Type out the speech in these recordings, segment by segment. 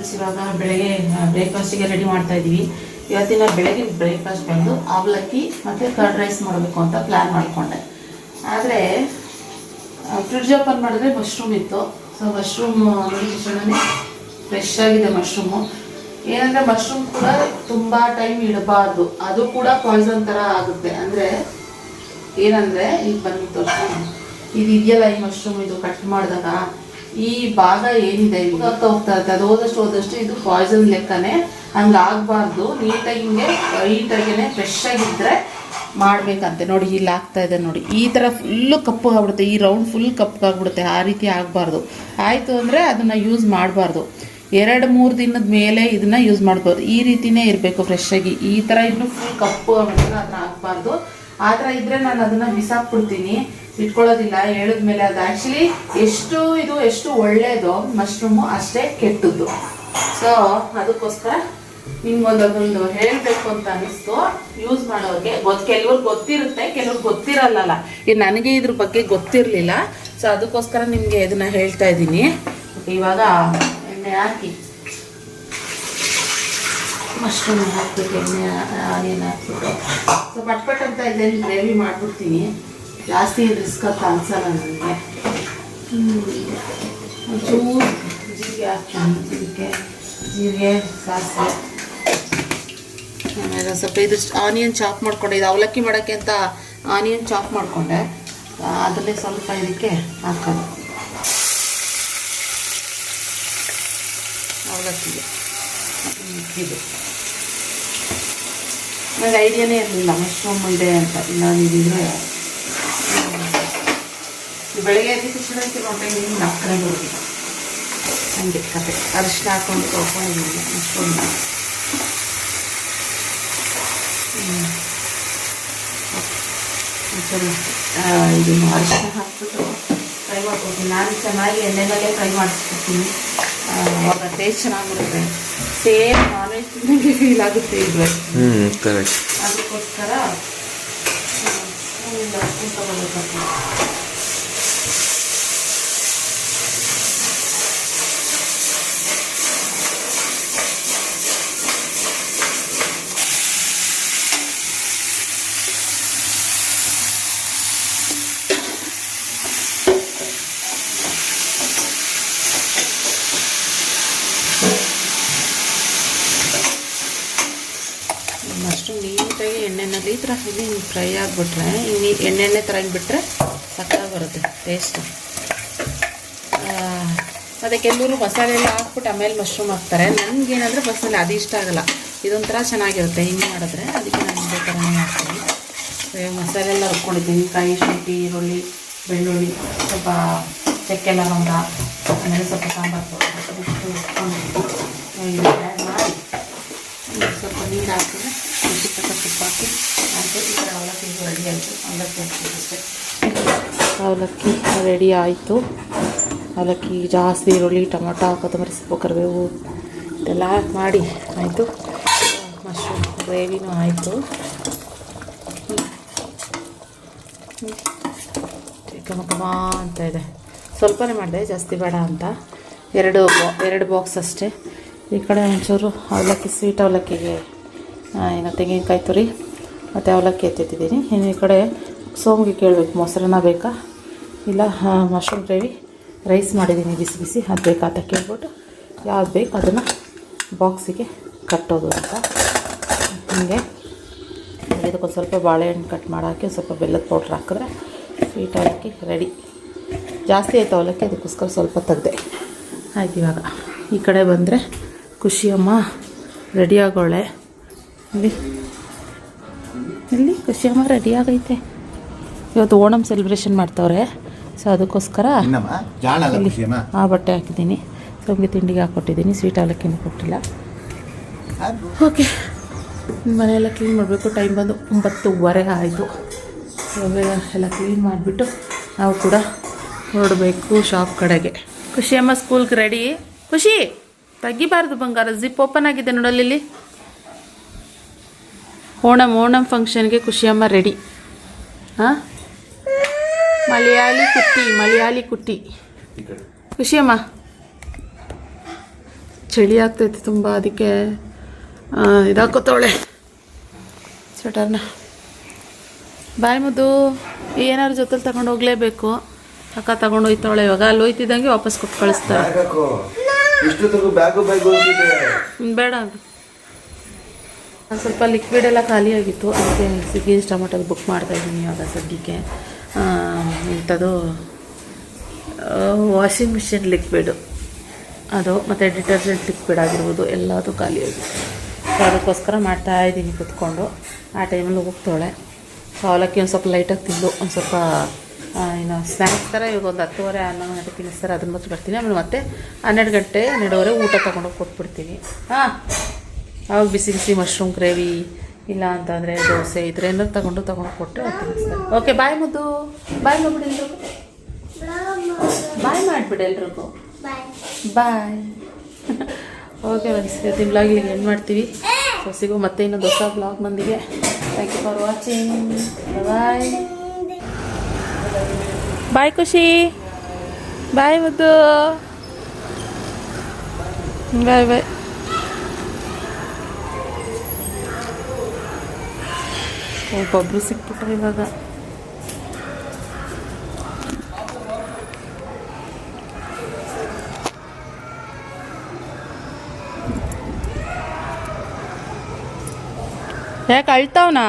Friends ಇವಾಗ ಬೆಳಗ್ಗೆ ಬ್ರೇಕ್ಫಾಸ್ಟಿಗೆ ready ಮಾಡ್ತಾ ಇದ್ದೀವಿ. ಇವತ್ತಿನ ಬೆಳಗ್ಗೆ ಬ್ರೇಕ್ಫಾಸ್ಟ್ ಬಂದು ಅವಲಕ್ಕಿ ಮತ್ತು ಕರ್ಡ್ ರೈಸ್ ಮಾಡಬೇಕು ಅಂತ ಪ್ಲ್ಯಾನ್ ಮಾಡಿಕೊಂಡೆ. ಆದರೆ ಫ್ರಿಡ್ಜ್ ಓಪನ್ ಮಾಡಿದ್ರೆ ಮಶ್ರೂಮ್ ಇತ್ತು. ಸೊ ಮಶ್ರೂಮ್ ನೋಡಿ ಫ್ರೆಶ್ ಆಗಿದೆ ಮಶ್ರೂಮು ಏನಂದರೆ ಮಶ್ರೂಮ್ ಕೂಡ ತುಂಬ ಟೈಮ್ ಇಡಬಾರ್ದು. ಅದು ಕೂಡ ಪಾಯ್ಸನ್ ಥರ ಆಗುತ್ತೆ. ಅಂದರೆ ಏನಂದ್ರೆ, ಈಗ ಬಂದು ತೋರಿಸ್ತೀನಿ ಇದು ಇದೆಯಲ್ಲ ಈ ಮಶ್ರೂಮ್ ಇದು ಕಟ್ ಮಾಡಿದಾಗ? ಈ ಭಾಗ ಏನಿದೆ? ಇದು ಹೋಗ್ತಾ ಇರುತ್ತೆ. ಅದು ಹೋದಷ್ಟು ಹೋದಷ್ಟು ಇದು ಪಾಯ್ಸನ್ ಲೆಕ್ಕನೇ ಹಂಗಾಗಬಾರ್ದು. ನೀಟಾಗಿ ಹಿಂಗೆ ನೀಟಾಗಿನೇ ಫ್ರೆಶ್ ಆಗಿದ್ದರೆ ಮಾಡ್ಬೇಕಂತೆ. ನೋಡಿ, ಇಲ್ಲಿ ಆಗ್ತಾ ಇದೆ ನೋಡಿ. ಈ ಥರ ಫುಲ್ಲು ಕಪ್ಪು ಆಗ್ಬಿಡುತ್ತೆ. ಈ ರೌಂಡ್ ಫುಲ್ ಕಪ್ಪಗಾಗ್ಬಿಡುತ್ತೆ ಆ ರೀತಿ ಆಗಬಾರ್ದು. ಆಯಿತು ಅಂದರೆ ಅದನ್ನು ಯೂಸ್ ಮಾಡಬಾರ್ದು. ಎರಡು, ಮೂರು ದಿನದ ಮೇಲೆ ಇದನ್ನ ಯೂಸ್ ಮಾಡ್ಬೋದು ಈ ರೀತಿನೇ ಇರಬೇಕು ಫ್ರೆಶ್ ಆಗಿ. ಈ ಥರ ಇನ್ನು ಫುಲ್ ಕಪ್ಪು ಆಗ್ಬಿಡುತ್ತೆ. ಅದನ್ನ ಹಾಕ್ಬಾರ್ದು ಆ ಥರ ಇದ್ರೆ ನಾನು ಅದನ್ನ ಬಿಸಾಕ್ಬಿಡ್ತೀನಿ. ಇಟ್ಕೊಳ್ಳೋದಿಲ್ಲ, ಹೇಳಿದ್ಮೇಲೆ ಅದು ಆ್ಯಕ್ಚುಲಿ ಎಷ್ಟು ಇದು ಎಷ್ಟು ಒಳ್ಳೆಯದು ಮಶ್ರೂಮು ಅಷ್ಟೇ ಕೆಟ್ಟದ್ದು. ಸೊ ಅದಕ್ಕೋಸ್ಕರ ನಿಮ್ಗೊಂದು ಅದೊಂದು ಹೇಳಬೇಕು ಅಂತ ಅನ್ನಿಸ್ತು. ಯೂಸ್ ಮಾಡೋರಿಗೆ ಗೊತ್ತು ಕೆಲವ್ರಿಗೆ ಗೊತ್ತಿರುತ್ತೆ, ಕೆಲವ್ರಿಗೆ ಗೊತ್ತಿರಲ್ಲ ಈ ನನಗೆ ಇದ್ರ ಬಗ್ಗೆ ಗೊತ್ತಿರಲಿಲ್ಲ. ಸೊ ಅದಕ್ಕೋಸ್ಕರ ನಿಮಗೆ ಇದನ್ನ ಹೇಳ್ತಾ ಇದ್ದೀನಿ. ಇವಾಗ ಎಣ್ಣೆ ಹಾಕಿ. ಮಶ್ರೂಮ್ ಹಾಕ್ಬಿಟ್ಟು ಎಣ್ಣೆ ಆನಿಯನ್ ಹಾಕ್ಬಿಟ್ಟು. ಸೊ ಪಟ್ ಪಟ್ ಅಂತ ಇದೇನು ಗ್ರೇವಿ ಮಾಡಿಬಿಡ್ತೀನಿ. ಜಾಸ್ತಿ ರಿಸ್ಕ್ ಅಂತ ಅನ್ಸಲ್ಲ ನನಗೆ. ಒಂಚೂರು ಜೀರಿಗೆ ಹಾಕ್ತೀನಿ ಇದಕ್ಕೆ. ಜೀರಿಗೆ, ಸಾಸಿವೆ. ಆಮೇಲೆ ಸ್ವಲ್ಪ ಇದು ಆನಿಯನ್ ಚಾಪ್ ಮಾಡ್ಕೊಂಡೆ. ಇದು ಅವಲಕ್ಕಿ ಮಾಡೋಕ್ಕೆ ಅಂತ ಆನಿಯನ್ ಚಾಪ್ ಮಾಡಿಕೊಂಡೆ. ಅದರಲ್ಲಿ ಸ್ವಲ್ಪ ಇದಕ್ಕೆ ಹಾಕೋದು. ಅವಲಕ್ಕಿಗೆ. ಇದು. ನನಗೆ ಐಡಿಯಾನೇ ಇರಲಿಲ್ಲ. ಮಶ್ರೂಮ್ ಇದೆ ಅಂತ. ಇಲ್ಲ ಇದಿದ್ರೆ ಬೆಳಗ್ಗೆ ಎದ್ದ ತಕ್ಷಣ ನೋಡ್ರಿ ನೀನು ನಾಲ್ಕನೇ ಹೋಗಿ ಹಂಗೆ ಕತೆ. ಅರಿಶಿನ ಹಾಕೊಂಡು ತೊಗೊಂಡಿದ್ದೀನಿ ಅಷ್ಟೊಂದು ಒಂಚೂರು ಆ, ಇದು ಅರಿಶಿನ ಹಾಕ್ಬಿಟ್ಟು ಫ್ರೈ ಮಾಡ್ಕೊಡ್ತೀನಿ. ನಾನು ಚೆನ್ನಾಗಿ ಎಣ್ಣೆನಲ್ಲೇ ಫ್ರೈ ಮಾಡಿಸ್ಕೊಡ್ತೀನಿ. ಅವಾಗ ಟೇಸ್ಟ್ ಚೆನ್ನಾಗಿರುತ್ತೆ. ಸೇಮ್ ನಾನ್ ವೆಜ್ ತಿನ್ನಂಗೆ ಫೀಲ್ ಆಗುತ್ತೆ ಇದು ಅದಕ್ಕೋಸ್ಕರ ಸ್ಪೂನ್ ತಗೋಬೇಕಾಗ್ತದೆ ಮಶ್ರೂಮ್ ನೀಟಾಗಿ ಎಣ್ಣೆನಲ್ಲಿ ಹಿಂಗೆ ಫ್ರೈ ಆಗಿಬಿಟ್ರೆ ನೀ ಎಣ್ಣೆಣ್ಣೆ ಥರ ಬಿಟ್ಟರೆ ಸಕ್ಕಾಗಿ ಬರುತ್ತೆ ಟೇಸ್ಟ್ ಮತ್ತು ಕೆಲವರು ಮಸಾಲೆ ಎಲ್ಲ ಹಾಕ್ಬಿಟ್ಟು ಆಮೇಲೆ ಮಶ್ರೂಮ್ ಹಾಕ್ತಾರೆ. ನನಗೇನಂದರೆ ಮಸಾಲೆ ಅದು ಇಷ್ಟ ಆಗಲ್ಲ. ಇದೊಂಥರ ಚೆನ್ನಾಗಿರುತ್ತೆ, ಹಿಂಗೆ ಮಾಡಿದ್ರೆ ಅದಕ್ಕೆ ನಾನು ಇದೇ ಥರನೇ ಹಾಕ್ತೀನಿ. ಮಸಾಲೆ ಎಲ್ಲ ರುಬ್ಕೊಂಡಿದ್ದೀನಿ, ಕಾಯಿ, ಶುಂಠಿ, ಈರುಳ್ಳಿ, ಬೆಳ್ಳುಳ್ಳಿ, ಸ್ವಲ್ಪ ಚಕ್ಕೆ, ಲವಂಗ, ಆಮೇಲೆ ಸ್ವಲ್ಪ ಸಾಂಬಾರು ಪೌಡರ್ ಸ್ವಲ್ಪ ನೀರು ಹಾಕಿದ್ರೆ ರುಚಿ ತಕ್ಕ ತುಪ್ಪ ಹಾಕಿ ಆಯಿತು ಈ ಥರ ಅವಲಕ್ಕಿ ರೆಡಿ ಆಯಿತು ಅವಲಕ್ಕಿ ಅವಲಕ್ಕಿ ರೆಡಿ ಆಯಿತು. ಅವಲಕ್ಕಿ ಜಾಸ್ತಿ ಈರುಳ್ಳಿ, ಟೊಮೊಟೊ, ಕೊತ್ತಂಬರಿ, ಸೊಪ್ಪು, ಕರಿಬೇವು ಇದೆಲ್ಲ ಮಾಡಿ ಆಯಿತು. ಮಶ್ರೂಮ್, ಗ್ರೇವಿನೂ ಆಯಿತು. ಕಮಕಮ ಅಂತ ಇದೆ. ಸ್ವಲ್ಪನೇ ಮಾಡಿದೆ, ಜಾಸ್ತಿ ಬೇಡ ಅಂತ. ಎರಡು ಎರಡು ಬಾಕ್ಸ್ ಅಷ್ಟೇ. ಈ ಕಡೆ ಒಂಚೂರು ಅವಲಕ್ಕಿ, ಸ್ವೀಟ್ ಅವಲಕ್ಕಿಗೆ ಏನು ತೆಂಗಿನಕಾಯಿ ತುರಿ. ಮತ್ತು ಅವಲಕ್ಕಿ ಎತ್ತಿಟ್ಟಿದ್ದೀನಿ. ಇನ್ನು ಈ ಕಡೆ ಸೋಮಿಗೆ ಕೇಳಬೇಕು, ಮೊಸರನ್ನ ಬೇಕಾ? ಇಲ್ಲ ಮಶ್ರೂಮ್ ಗ್ರೇವಿ ರೈಸ್ ಮಾಡಿದ್ದೀನಿ ಬಿಸಿ ಬಿಸಿ. ಅದು ಬೇಕಾ ಅಂತ ಕೇಳ್ಬಿಟ್ಟು ಯಾವ್ದು ಬೇಕು ಅದನ್ನು ಬಾಕ್ಸಿಗೆ ಕಟ್ಟೋದು ಅಂತ. ಹೀಗೆ ಇದಕ್ಕೊಂದು ಸ್ವಲ್ಪ ಬಾಳೆಹಣ್ಣು ಕಟ್ ಮಾಡಾಕಿ ಸ್ವಲ್ಪ ಬೆಲ್ಲದ ಪೌಡ್ರ್ ಹಾಕಿದ್ರೆ ಸ್ವೀಟ್ ಅವಲಕ್ಕಿ ರೆಡಿ ಜಾಸ್ತಿ ಆಯಿತು ಅವಲಕ್ಕಿ, ಅದಕ್ಕೋಸ್ಕರ ಸ್ವಲ್ಪ ತೆಗ್ದೆ. ಆಯ್ತು ಇವಾಗ ಈ ಕಡೆ ಬಂದರೆ ಖುಷಿಯಮ್ಮ ರೆಡಿಯಾಗೋಳೆ ಇಲ್ಲಿ ಇಲ್ಲಿ ಖುಷಿಯಮ್ಮ ರೆಡಿ ಆಗೈತೆ. ಇವತ್ತು ಓಣಂ ಸೆಲೆಬ್ರೇಷನ್ ಮಾಡ್ತವ್ರೆ. ಸೊ ಅದಕ್ಕೋಸ್ಕರ ಇಲ್ಲಿ ಆ ಬಟ್ಟೆ ಹಾಕಿದ್ದೀನಿ. ಸೊಂಗಿ ತಿಂಡಿಗೆ ಹಾಕೊಟ್ಟಿದ್ದೀನಿ. ಸ್ವೀಟ್ ಅವಲಕ್ಕಿನೂ ಕೊಟ್ಟಿಲ್ಲ. ಓಕೆ ಮನೆಯೆಲ್ಲ ಕ್ಲೀನ್ ಮಾಡಬೇಕು. ಟೈಮ್ ಬಂದು ಒಂಬತ್ತುವರೆ ಆಯಿತು. ಎಲ್ಲ ಕ್ಲೀನ್ ಮಾಡಿಬಿಟ್ಟು ನಾವು ಕೂಡ ಹೊರಡಬೇಕು ಶಾಪ್ ಕಡೆಗೆ. ಖುಷಿಯಮ್ಮ ಸ್ಕೂಲ್ಗೆ ರೆಡಿ ಖುಷಿ! ತೆಗಿಬಾರ್ದು ಬಂಗಾರ. ಜಿಪ್ ಓಪನ್ ಆಗಿದೆ ನೋಡಲ್ಲಿ ಓಣಂ ಓಣಮ್ ಫಂಕ್ಷನ್ಗೆ ಖುಷಿಯಮ್ಮ ರೆಡಿ ಹಾಂ ಮಲಯಾಳಿ ಕುಟ್ಟಿ ಮಲಯಾಳಿ ಕುಟ್ಟಿ. ಖುಷಿಯಮ್ಮ ಚಳಿ ಆಗ್ತೈತೆ ತುಂಬ ಅದಕ್ಕೆ ಇದಾಕೋತವಳೆ. ಸ್ವೆಟರ್ನ ಬಾಯ್ ಮುದ್ದು ಏನಾದ್ರು ಜೊತೆಲಿ ತಗೊಂಡು ಹೋಗ್ಲೇಬೇಕು. ಅಕ್ಕ ತಗೊಂಡು ಹೋಯ್ತಾವಳೆ ಇವಾಗ. ಅಲ್ಲಿ ಹೋಯ್ತಿದ್ದಂಗೆ ವಾಪಸ್ ಕೊಟ್ಟು ಕಳಿಸ್ತಾರೆ ಬೇಡ. ಒಂದ್ ಸ್ವಲ್ಪ ಲಿಕ್ವಿಡ್ ಎಲ್ಲ ಖಾಲಿಯಾಗಿತ್ತು ಅದಕ್ಕೆ ಸ್ವಿಗ್ಗಿ ಟೊಮೆಟೊದು ಬುಕ್ ಮಾಡ್ತಾ ಇದ್ದೀನಿ ಇವಾಗ ಸದ್ಯಕ್ಕೆ. ಇಂಥದ್ದು ವಾಷಿಂಗ್ ಮಿಷಿನ್ ಲಿಕ್ವಿಡು ಅದು ಮತ್ತು ಡಿಟರ್ಜೆಂಟ್ ಲಿಕ್ವಿಡ್ ಆಗಿರ್ಬೋದು, ಎಲ್ಲದೂ ಖಾಲಿಯಾಗಿತ್ತು ಸೊ ಅದಕ್ಕೋಸ್ಕರ ಮಾಡ್ತಾ ಇದ್ದೀನಿ ಕುತ್ಕೊಂಡು. ಆ ಟೈಮಲ್ಲಿ ಹೋಗ್ತಾಳೆ. ಸೊ ಅವಲಕ್ಕಿ ಒಂದು ಸ್ವಲ್ಪ ಲೈಟಾಗಿ ತಿಂದು, ಒಂದು ಸ್ವಲ್ಪ ಇನ್ನು ಸ್ನ್ಯಾಕ್ಸ್ ಥರ ಇವಾಗ ಒಂದು ಹತ್ತುವರೆ, ಹನ್ನೊಂದು ಗಂಟೆ ತಿನ್ನಿಸ್ತಾರೆ ಅದನ್ನ ಮಾತ್ರ ಬರ್ತೀನಿ ಆಮೇಲೆ ಮತ್ತೆ ಹನ್ನೆರಡು ಗಂಟೆ, ಹನ್ನೆರಡುವರೆ ಊಟ ತೊಗೊಂಡೋಗಿ ಕೊಟ್ಬಿಡ್ತೀನಿ. ಹಾಂ? ಅವಾಗ ಬಿಸಿ ಬಿಸಿ ಮಶ್ರೂಮ್ ಗ್ರೇವಿ ಇಲ್ಲ ಅಂತಂದರೆ ದೋಸೆ ಇದ್ರೆ ಏನಾದ್ರು ತಗೊಂಡು ತಗೊಂಡು ಕೊಟ್ಟು ಓಕೆ ಬಾಯ್ ಮುದ್ದು. ಬಾಯ್ ಮಾಡ್ಬಿಡಿ ಬಾಯ್ ಮಾಡಿಬಿಡಿ ಎಲ್ರಿಗೂ. ಬಾಯ್ ಓಕೆ ಫ್ರೆಂಡ್ಸ್ ಇವತ್ತಿನ ಬ್ಲಾಗ್ ಏನು ಮಾಡ್ತೀವಿ. ಸೊ ಸಿಗೋ ಮತ್ತೆ ಇನ್ನೊಂದು ಹೊಸ ಬ್ಲಾಗ್ ಮಂದಿಗೆ. Thank you for watching bye bye Khushi. Bye ಮುದ್ದು. ಬಾಯ್ ಬಾಯ್ ಒಬ್ಬೊಬ್ರು ಸಿಕ್ಬಿಟ್ರೆ ಇವಾಗ ಯಾಕೆ ಅಳ್ತಾವನಾ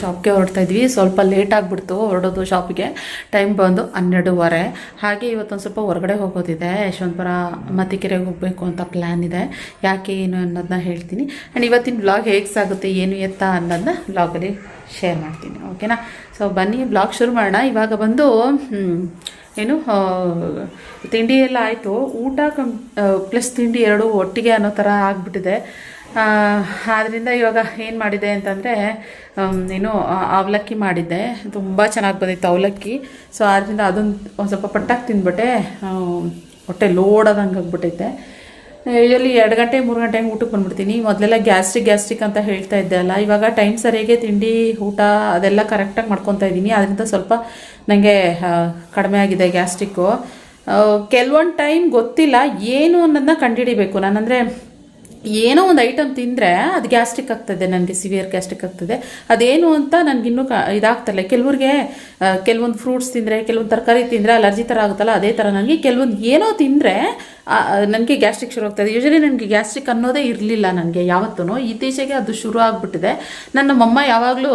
ಶಾಪ್ಗೆ ಹೊರಡ್ತಾ ಇದ್ವಿ. ಸ್ವಲ್ಪ ಲೇಟ್ ಆಗಿಬಿಡ್ತು ಹೊರಡೋದು ಶಾಪಿಗೆ. ಟೈಮ್ ಬಂದು ಹನ್ನೆರಡೂವರೆ. ಹಾಗೆ ಇವತ್ತೊಂದು ಸ್ವಲ್ಪ ಹೊರಗಡೆ ಹೋಗೋದಿದೆ. ಯಶವಂತಪುರ ಮತ್ತಿಕೆರೆಗೆ ಹೋಗಬೇಕು ಅಂತ ಪ್ಲ್ಯಾನ್ ಇದೆ. ಯಾಕೆ, ಏನು ಅನ್ನೋದನ್ನ ಹೇಳ್ತೀನಿ. ಆ್ಯಂಡ್ ಇವತ್ತಿನ ಬ್ಲಾಗ್ ಹೇಗೆ ಸಾಗುತ್ತೆ ಏನು ಎತ್ತ ಅನ್ನೋದನ್ನ ಬ್ಲಾಗಲ್ಲಿ ಶೇರ್ ಮಾಡ್ತೀನಿ. ಓಕೆನಾ ಸೊ ಬನ್ನಿ ಬ್ಲಾಗ್ ಶುರು ಮಾಡೋಣ. ಇವಾಗ ಬಂದು ಏನು ತಿಂಡಿ ಎಲ್ಲ ಆಯಿತು. ಊಟ ಕಮ್ ಪ್ಲಸ್ ತಿಂಡಿ ಎರಡು ಒಟ್ಟಿಗೆ ಅನ್ನೋ ಥರ ಆಗಿಬಿಟ್ಟಿದೆ. ಆದ್ದರಿಂದ ಇವಾಗ ಏನು ಮಾಡಿದೆ ಅಂತಂದರೆ ಏನು ಅವಲಕ್ಕಿ ಮಾಡಿದ್ದೆ. ತುಂಬ ಚೆನ್ನಾಗಿ ಬಂದಿತ್ತು ಅವಲಕ್ಕಿ. ಸೊ ಆದ್ದರಿಂದ ಅದೊಂದು ಒಂದು ಸ್ವಲ್ಪ ಪಟ್ಟಾಗಿ ತಿಂದ್ಬಿಟ್ಟೆ. ಹೊಟ್ಟೆ ಆದಂಗೆ ಆಗ್ಬಿಟ್ಟೈತೆ. ಯೂಶಲಿ ಎರಡು ಗಂಟೆ, ಮೂರು ಗಂಟೆ ಹಂಗೆ ಊಟಕ್ಕೆ ಬಂದ್ಬಿಡ್ತೀನಿ. ಮೊದಲೆಲ್ಲ ಗ್ಯಾಸ್ಟ್ರಿಕ್ ಗ್ಯಾಸ್ಟ್ರಿಕ್ ಅಂತ ಹೇಳ್ತಾ ಇದ್ದೆ ಅಲ್ಲ. ಇವಾಗ ಟೈಮ್ ಸರಿಯಾಗಿ ತಿಂಡಿ, ಊಟ ಅದೆಲ್ಲ ಕರೆಕ್ಟಾಗಿ ಮಾಡ್ಕೊತಾ ಇದ್ದೀನಿ ಅದರಿಂದ ಸ್ವಲ್ಪ ನನಗೆ ಕಡಿಮೆ ಆಗಿದೆ ಗ್ಯಾಸ್ಟ್ರಿಕ್ಕು. ಕೆಲವೊಂದು ಟೈಮ್ ಗೊತ್ತಿಲ್ಲ. ಏನು ಅನ್ನೋದನ್ನ ಕಂಡುಹಿಡಿಬೇಕು. ನಾನಂದರೆ ಏನೋ ಒಂದು ಐಟಮ್ ತಿಂದರೆ ಅದು ಗ್ಯಾಸ್ಟ್ರಿಕ್ ಆಗ್ತದೆ ನನಗೆ ಸಿವಿಯರ್ ಗ್ಯಾಸ್ಟ್ರಿಕ್ ಆಗ್ತದೆ. ಅದೇನು ಅಂತ ನನಗಿನ್ನೂ ಕ ಇದಾಗ್ತಲ್ಲ ಕೆಲವ್ರಿಗೆ ಕೆಲವೊಂದು ಫ್ರೂಟ್ಸ್ ತಿಂದರೆ, ಕೆಲವೊಂದು ತರಕಾರಿ ತಿಂದರೆ ಅಲರ್ಜಿ ಥರ ಆಗುತ್ತಲ್ಲ, ಅದೇ ಥರ ನನಗೆ ಕೆಲವೊಂದು ಏನೋ ತಿಂದರೆ ನನಗೆ ಗ್ಯಾಸ್ಟ್ರಿಕ್ ಶುರು ಆಗ್ತದೆ. ಯೂಶಲಿ ನನಗೆ ಗ್ಯಾಸ್ಟ್ರಿಕ್ ಅನ್ನೋದೇ ಇರಲಿಲ್ಲ ನನಗೆ ಯಾವತ್ತೂ ಇತ್ತೀಚೆಗೆ ಅದು ಶುರು ಆಗಿಬಿಟ್ಟಿದೆ. ನನ್ನ ನಮ್ಮಮ್ಮ ಯಾವಾಗಲೂ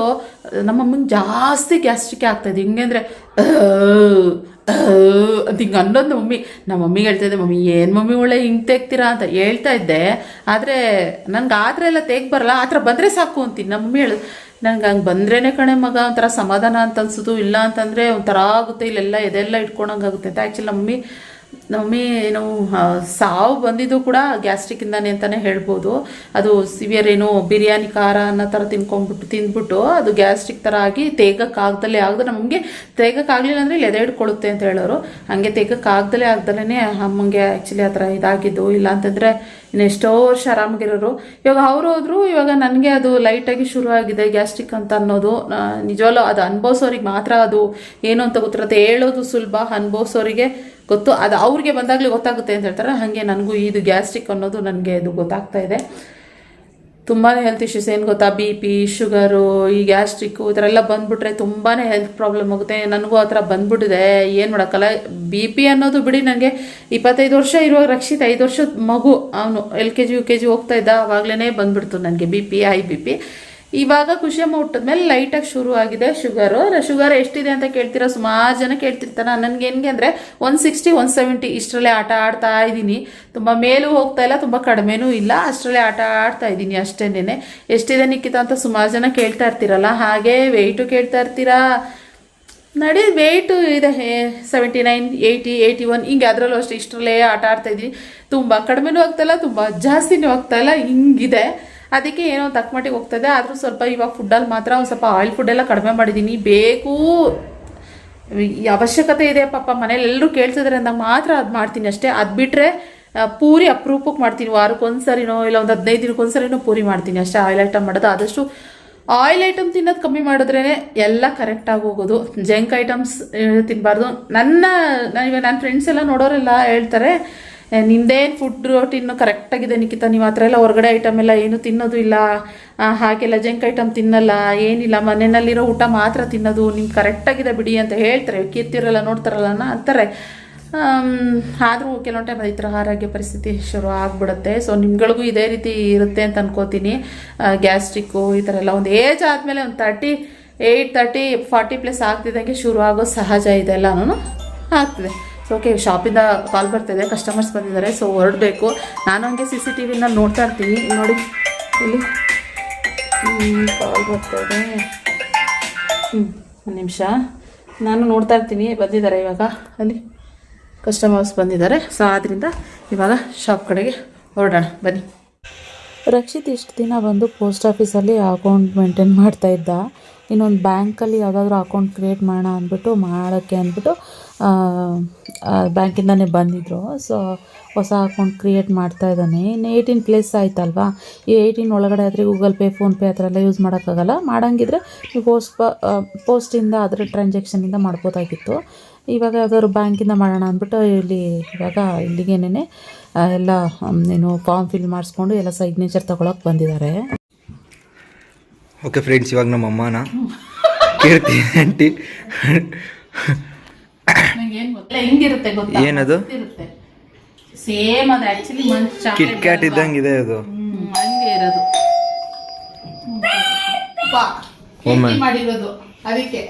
ನಮ್ಮಮ್ಮಂಗೆ ಜಾಸ್ತಿ ಗ್ಯಾಸ್ಟ್ರಿಕ್ ಆಗ್ತಾಯಿದೆ ಹಿಂಗೆ ಅಂದರೆ ಅಂತ ಹಿಂಗೆ ಅನ್ನೋದು ಮಮ್ಮಿ. ನಮ್ಮ ಮಮ್ಮಿಗೆ ಹೇಳ್ತಾ ಇದ್ದೆ ಮಮ್ಮಿ, ಏನು ಮಮ್ಮಿ ಒಳ್ಳೆ ಹಿಂಗೆ ತೆಗ್ತೀರಾ? ಅಂತ ಹೇಳ್ತಾ ಇದ್ದೆ. ಆದರೆ ನನಗೆ ಆ ಥರ ಎಲ್ಲ ತೆಗ್ ಬರಲ್ಲ, ಆ ಥರ ಬಂದರೆ ಸಾಕು ಅಂತೀನಿ. ನಮ್ಮ ಮಮ್ಮಿ ಹೇಳು ನಂಗೆ ಹಂಗೆ ಬಂದ್ರೇ ಕಣೆ ಮಗ, ಒಂಥರ ಸಮಾಧಾನ ಅಂತ ಅನ್ಸೋದು ಇಲ್ಲ ಅಂತಂದರೆ ಒಂಥರ ಆಗುತ್ತೆ, ಇಲ್ಲೆಲ್ಲ ಇದೆಲ್ಲ ಇಟ್ಕೊಳಂಗಾಗುತ್ತೆ ಅಂತ. ಆ್ಯಕ್ಚುಲಿ ಮಮ್ಮಿ ನಮ್ಮ ಏನು ಸಾವು ಬಂದಿದ್ದು ಕೂಡ ಗ್ಯಾಸ್ಟ್ರಿಕ್ಕಿಂದಾನೆ ಅಂತಲೇ ಹೇಳ್ಬೋದು. ಅದು ಸಿವಿಯರ್ ಏನು ಬಿರಿಯಾನಿ ಖಾರ ಅನ್ನೋ ಥರ ತಿನ್ಕೊಂಡ್ಬಿಟ್ಟು, ತಿಂದ್ಬಿಟ್ಟು ಅದು ಗ್ಯಾಸ್ಟ್ರಿಕ್ ಥರ ಆಗಿ ತೇಗಕ್ಕಾಗ್ದಲೇ ಆಗದೆ. ನಮಗೆ ತೇಗಕ್ಕಾಗಲಿಲ್ಲ ಅಂದರೆ ಇಲ್ಲಿ ಹಿಡ್ಕೊಳ್ಳುತ್ತೆ ಅಂತ ಹೇಳೋರು. ಹಾಗೆ ತೇಗಕ್ಕಾಗ್ದಲೇ ಆಗ್ದಲೇ ಅಮ್ಮಂಗೆ ಆ್ಯಕ್ಚುಲಿ ಆ ಥರ ಇದಾಗಿದ್ದು. ಇಲ್ಲ ಅಂತಂದರೆ ಇನ್ನು ಎಷ್ಟೋ ವರ್ಷ ಆರಾಮಾಗಿರೋರು. ಇವಾಗ ಅವರು ಹೋದ್ರು, ಇವಾಗ ನನಗೆ ಅದು ಲೈಟಾಗಿ ಶುರು ಆಗಿದೆ ಗ್ಯಾಸ್ಟ್ರಿಕ್ ಅಂತ ಅನ್ನೋದು. ನಿಜವಲ್ಲೂ ಅದು ಅನುಭವಿಸೋರಿಗೆ ಮಾತ್ರ ಅದು ಏನು ಅಂತ ಗೊತ್ತಿರುತ್ತೆ. ಹೇಳೋದು ಸುಲಭ, ಅನ್ಭವಿಸೋರಿಗೆ ಗೊತ್ತು? ಅದು ಅವ್ರಿಗೆ ಬಂದಾಗಲೇ ಗೊತ್ತಾಗುತ್ತೆ ಅಂತ ಹೇಳ್ತಾರೆ. ಹಾಗೆ ನನಗೂ ಇದು ಗ್ಯಾಸ್ಟ್ರಿಕ್ ಅನ್ನೋದು ನನಗೆ ಇದು ಗೊತ್ತಾಗ್ತಾ ಇದೆ. ತುಂಬಾ ಹೆಲ್ತ್ ಇಶ್ಯೂಸ್ ಏನು ಗೊತ್ತಾ? ಬಿ ಪಿ ಶುಗರು ಈ ಗ್ಯಾಸ್ಟ್ರಿಕ್ಕು ಈ ಥರ ಎಲ್ಲ ಬಂದುಬಿಟ್ರೆ ತುಂಬಾ ಹೆಲ್ತ್ ಪ್ರಾಬ್ಲಮ್ ಆಗುತ್ತೆ. ನನಗೂ ಆ ಥರ ಬಂದ್ಬಿಟ್ಟಿದೆ. ಏನು ಮಾಡೋಕ್ಕಲ್ಲ? ಬಿ ಪಿ ಅನ್ನೋದು ಬಿಡಿ ನನಗೆ. ಇಪ್ಪತ್ತೈದು ವರ್ಷ ಇರುವಾಗ ರಕ್ಷಿತ, ಐದು ವರ್ಷದ ಮಗು. ಅವನು L K G U K G ಹೋಗ್ತಾ ಇದ್ದ. ಆವಾಗಲೇ ಬಂದುಬಿಡ್ತು ನನಗೆ B P I B P ಇವಾಗ ಖುಷಿಯಮ್ಮ ಹುಟ್ಟಿದ್ಮೇಲೆ ಲೈಟಾಗಿ ಶುರು ಆಗಿದೆ ಶುಗರು ಶುಗರ್ ಎಷ್ಟಿದೆ ಅಂತ ಕೇಳ್ತೀರಾ? ಸುಮಾರು ಜನ ಕೇಳ್ತಿರ್ತಾರೆ. ನನಗೆ ಹೆಂಗೆ ಅಂದರೆ ಒನ್ ಸಿಕ್ಸ್ಟಿ ಒನ್ ಸೆವೆಂಟಿ ಇಷ್ಟರಲ್ಲೇ ಆಟ ಆಡ್ತಾ ಇದ್ದೀನಿ. ತುಂಬ ಮೇಲೂ ಹೋಗ್ತಾ ಇಲ್ಲ, ತುಂಬ ಕಡಿಮೆನೂ ಇಲ್ಲ. ಅಷ್ಟರಲ್ಲೇ ಆಟ ಆಡ್ತಾ ಇದ್ದೀನಿ ಅಷ್ಟೇನೆ ಎಷ್ಟಿದೆ ನಿಕ್ಕಿತ ಅಂತ ಸುಮಾರು ಜನ ಕೇಳ್ತಾ ಇರ್ತೀರಲ್ಲ? ಹಾಗೆ ವೆಯ್ಟು ಕೇಳ್ತಾ ಇರ್ತೀರಾ? ನಡಿ ವೆಯ್ಟು ಇದೆ. Seventy nine eighty eighty one ಹಿಂಗೆ ಅದರಲ್ಲೂ ಅಷ್ಟೇ ಇಷ್ಟರಲ್ಲೇ ಆಟ ಆಡ್ತಾ ಇದ್ದೀನಿ. ತುಂಬ ಕಡಿಮೆನೂ ಆಗ್ತಾಯಿಲ್ಲ ತುಂಬ ಜಾಸ್ತಿನೂ ಆಗ್ತಾಯಿಲ್ಲ ಹಿಂಗಿದೆ. ಅದಕ್ಕೆ ಏನೋ ತಕ್ಕ ಮಟ್ಟಿಗೆ ಹೋಗ್ತದೆ. ಆದರೂ ಸ್ವಲ್ಪ ಇವಾಗ ಫುಡ್ಡಲ್ಲಿ ಮಾತ್ರ ಒಂದು ಸ್ವಲ್ಪ ಆಯಿಲ್ ಫುಡ್ ಎಲ್ಲ ಕಡಿಮೆ ಮಾಡಿದ್ದೀನಿ ಬೇಕು. ಅವಶ್ಯಕತೆ ಇದೆ ಪಾಪ. ಮನೇಲಿ ಎಲ್ಲರೂ ಕೇಳ್ತಿದ್ದಾರೆ ಅಂದಾಗ ಮಾತ್ರ ಅದು ಮಾಡ್ತೀನಿ ಅಷ್ಟೇ. ಅದು ಬಿಟ್ಟರೆ ಪೂರಿ ಅಪರೂಪಕ್ಕೆ ಮಾಡ್ತೀನಿ. ವಾರಕ್ಕೆ ಒಂದ್ಸರಿನೋ ಇಲ್ಲ ಒಂದು ಹದಿನೈದು ದಿನಕ್ಕೆ ಒಂದ್ಸರಿನೋ ಪೂರಿ ಮಾಡ್ತೀನಿ ಅಷ್ಟೇ. ಆಯಿಲ್ ಐಟಮ್ ಮಾಡೋದು. ಆದಷ್ಟು ಆಯಿಲ್ ಐಟಮ್ ತಿನ್ನೋದು ಕಮ್ಮಿ ಮಾಡಿದ್ರೇ ಎಲ್ಲ ಕರೆಕ್ಟಾಗಿ ಹೋಗೋದು. ಜಂಕ್ ಐಟಮ್ಸ್ ತಿನ್ನಬಾರ್ದು ನನ್ನ ನಾನು ಇವಾಗ ನನ್ನ ಫ್ರೆಂಡ್ಸ್ ಎಲ್ಲ ನೋಡೋರೆಲ್ಲ ಹೇಳ್ತಾರೆ "ಏ, ನಿಂದೇನು ಫುಡ್ ರೊಟೀನು ಕರೆಕ್ಟಾಗಿದೆ ನಿಖಿತ. ನೀವು ಆ ಥರ ಎಲ್ಲ ಹೊರಗಡೆ ಐಟಮ್ ಎಲ್ಲ ಏನು ತಿನ್ನೋದು ಇಲ್ಲ. ಹಾಗೆಲ್ಲ ಜಂಕ್ ಐಟಮ್ ತಿನ್ನಲ್ಲ, ಏನಿಲ್ಲ. ಮನೆಯಲ್ಲಿರೋ ಊಟ ಮಾತ್ರ ತಿನ್ನೋದು. ನಿಮ್ಗೆ ಕರೆಕ್ಟಾಗಿದೆ ಬಿಡಿ ಅಂತ ಹೇಳ್ತಾರೆ. ಕೀರ್ತಿರಲ್ಲ ನೋಡ್ತಾರಲ್ಲ ಅಂತಾರೆ. ಆದರೂ ಕೆಲವೊಂದು ಟೈಮ್ ಈ ಥರ ಆರೋಗ್ಯ ಪರಿಸ್ಥಿತಿ ಶುರು ಆಗಿಬಿಡುತ್ತೆ. ಸೊ ನಿಮ್ಗಳಿಗೂ ಇದೇ ರೀತಿ ಇರುತ್ತೆ ಅಂತ ಅನ್ಕೋತೀನಿ. ಗ್ಯಾಸ್ಟ್ರಿಕ್ಕು ಈ ಥರ ಎಲ್ಲ ಒಂದು ಏಜ್ ಆದಮೇಲೆ ಒಂದು thirty eight thirty forty plus ಆಗ್ತಿದ್ದಂಗೆ ಶುರು ಆಗೋ ಸಹಜ ಇದೆಲ್ಲನೂ ಆಗ್ತಿದೆ. ಸೊ ಓಕೆ ಶಾಪಿಂದ ಕಾಲ್ ಬರ್ತಿದೆ ಕಸ್ಟಮರ್ಸ್ ಬಂದಿದ್ದಾರೆ ಸೊ ಹೊರಡಬೇಕು ನಾನು ಹಂಗೆ ಸಿ ಸಿ ಟಿ ವಿನ ನೋಡ್ತಾ ಇರ್ತೀನಿ. ನೋಡಿ, ಇಲ್ಲಿ. ಕಾಲ್ ಬರ್ತಾಯಿದೆ ಹ್ಞೂ ಒಂದು ನಿಮಿಷ. ನಾನು ನೋಡ್ತಾ ಇರ್ತೀನಿ, ಬಂದಿದ್ದಾರೆ ಇವಾಗ. ಅಲ್ಲಿ ಕಸ್ಟಮರ್ಸ್ ಬಂದಿದ್ದಾರೆ. ಸೊ ಆದ್ದರಿಂದ ಇವಾಗ ಶಾಪ್ ಕಡೆಗೆ ಹೊರಡೋಣ. ಬನ್ನಿ. ರಕ್ಷಿತ್ ಇಷ್ಟು ದಿನ ಬಂದು ಪೋಸ್ಟ್ ಆಫೀಸಲ್ಲಿ ಅಕೌಂಟ್ ಮೇಂಟೈನ್ ಮಾಡ್ತಾ ಇದ್ದ. ಇನ್ನೊಂದು ಬ್ಯಾಂಕಲ್ಲಿ ಯಾವುದಾದ್ರೂ ಅಕೌಂಟ್ ಕ್ರಿಯೇಟ್ ಮಾಡೋಣ ಅಂದ್ಬಿಟ್ಟು, ಮಾಡೋಕ್ಕೆ ಅಂದ್ಬಿಟ್ಟು ಬ್ಯಾಂಕಿಂದನೇ ಬಂದಿದ್ದರು ಸೊ ಹೊಸ ಅಕೌಂಟ್ ಕ್ರಿಯೇಟ್ ಮಾಡ್ತಾ ಇದ್ದಾನೆ. ಇನ್ನು ಏಯ್ಟೀನ್ ಪ್ಲೇಸ್ ಆಯ್ತಲ್ವಾ? ಈ ಏಯ್ಟೀನ್ ಒಳಗಡೆ ಆದರೆ ಗೂಗಲ್ ಪೇ ಫೋನ್ಪೇ ಆ ಥರ ಎಲ್ಲ ಯೂಸ್ ಮಾಡೋಕ್ಕಾಗಲ್ಲ. ಮಾಡೋಂಗಿದ್ರೆ ನೀವು ಪೋಸ್ಟ್ ಪೋಸ್ಟಿಂದ ಅದರ ಟ್ರಾನ್ಸಾಕ್ಷನಿಂದ ಮಾಡ್ಬೋದಾಗಿತ್ತು. ಇವಾಗ ಯಾವ್ದಾದ್ರು ಬ್ಯಾಂಕಿಂದ ಮಾಡೋಣ ಅಂದ್ಬಿಟ್ಟು ಇಲ್ಲಿ, ಇವಾಗ ಇಲ್ಲಿಗೇನೆ ಎಲ್ಲ ಏನು ಫಾರ್ಮ್ ಫಿಲ್ ಮಾಡಿಸ್ಕೊಂಡು ಎಲ್ಲ ಸಿಗ್ನೇಚರ್ ತೊಗೊಳಕ್ಕೆ ಬಂದಿದ್ದಾರೆ. ಓಕೆ ಫ್ರೆಂಡ್ಸ್ ಇವಾಗ ನಮ್ಮ ಅಮ್ಮನ ಕೀರ್ತಿ ಆಂಟಿ ಹೆಂಗಿರುತ್ತೆ ಗೊತ್ತಾ? ಏನದು? ಇರುತ್ತೆ ಸೇಮ್ ಅದು ಆಕ್ಚುಲಿ ಮಂಚ್ ಕಿಟ್ ಕ್ಯಾಟ್ ಇದ್ದಂಗೆ ಇದೆ ಅದು. ಹಂಗೆ ಇರೋದು. ಮಾಡಿರೋದು ಅದಕ್ಕೆ.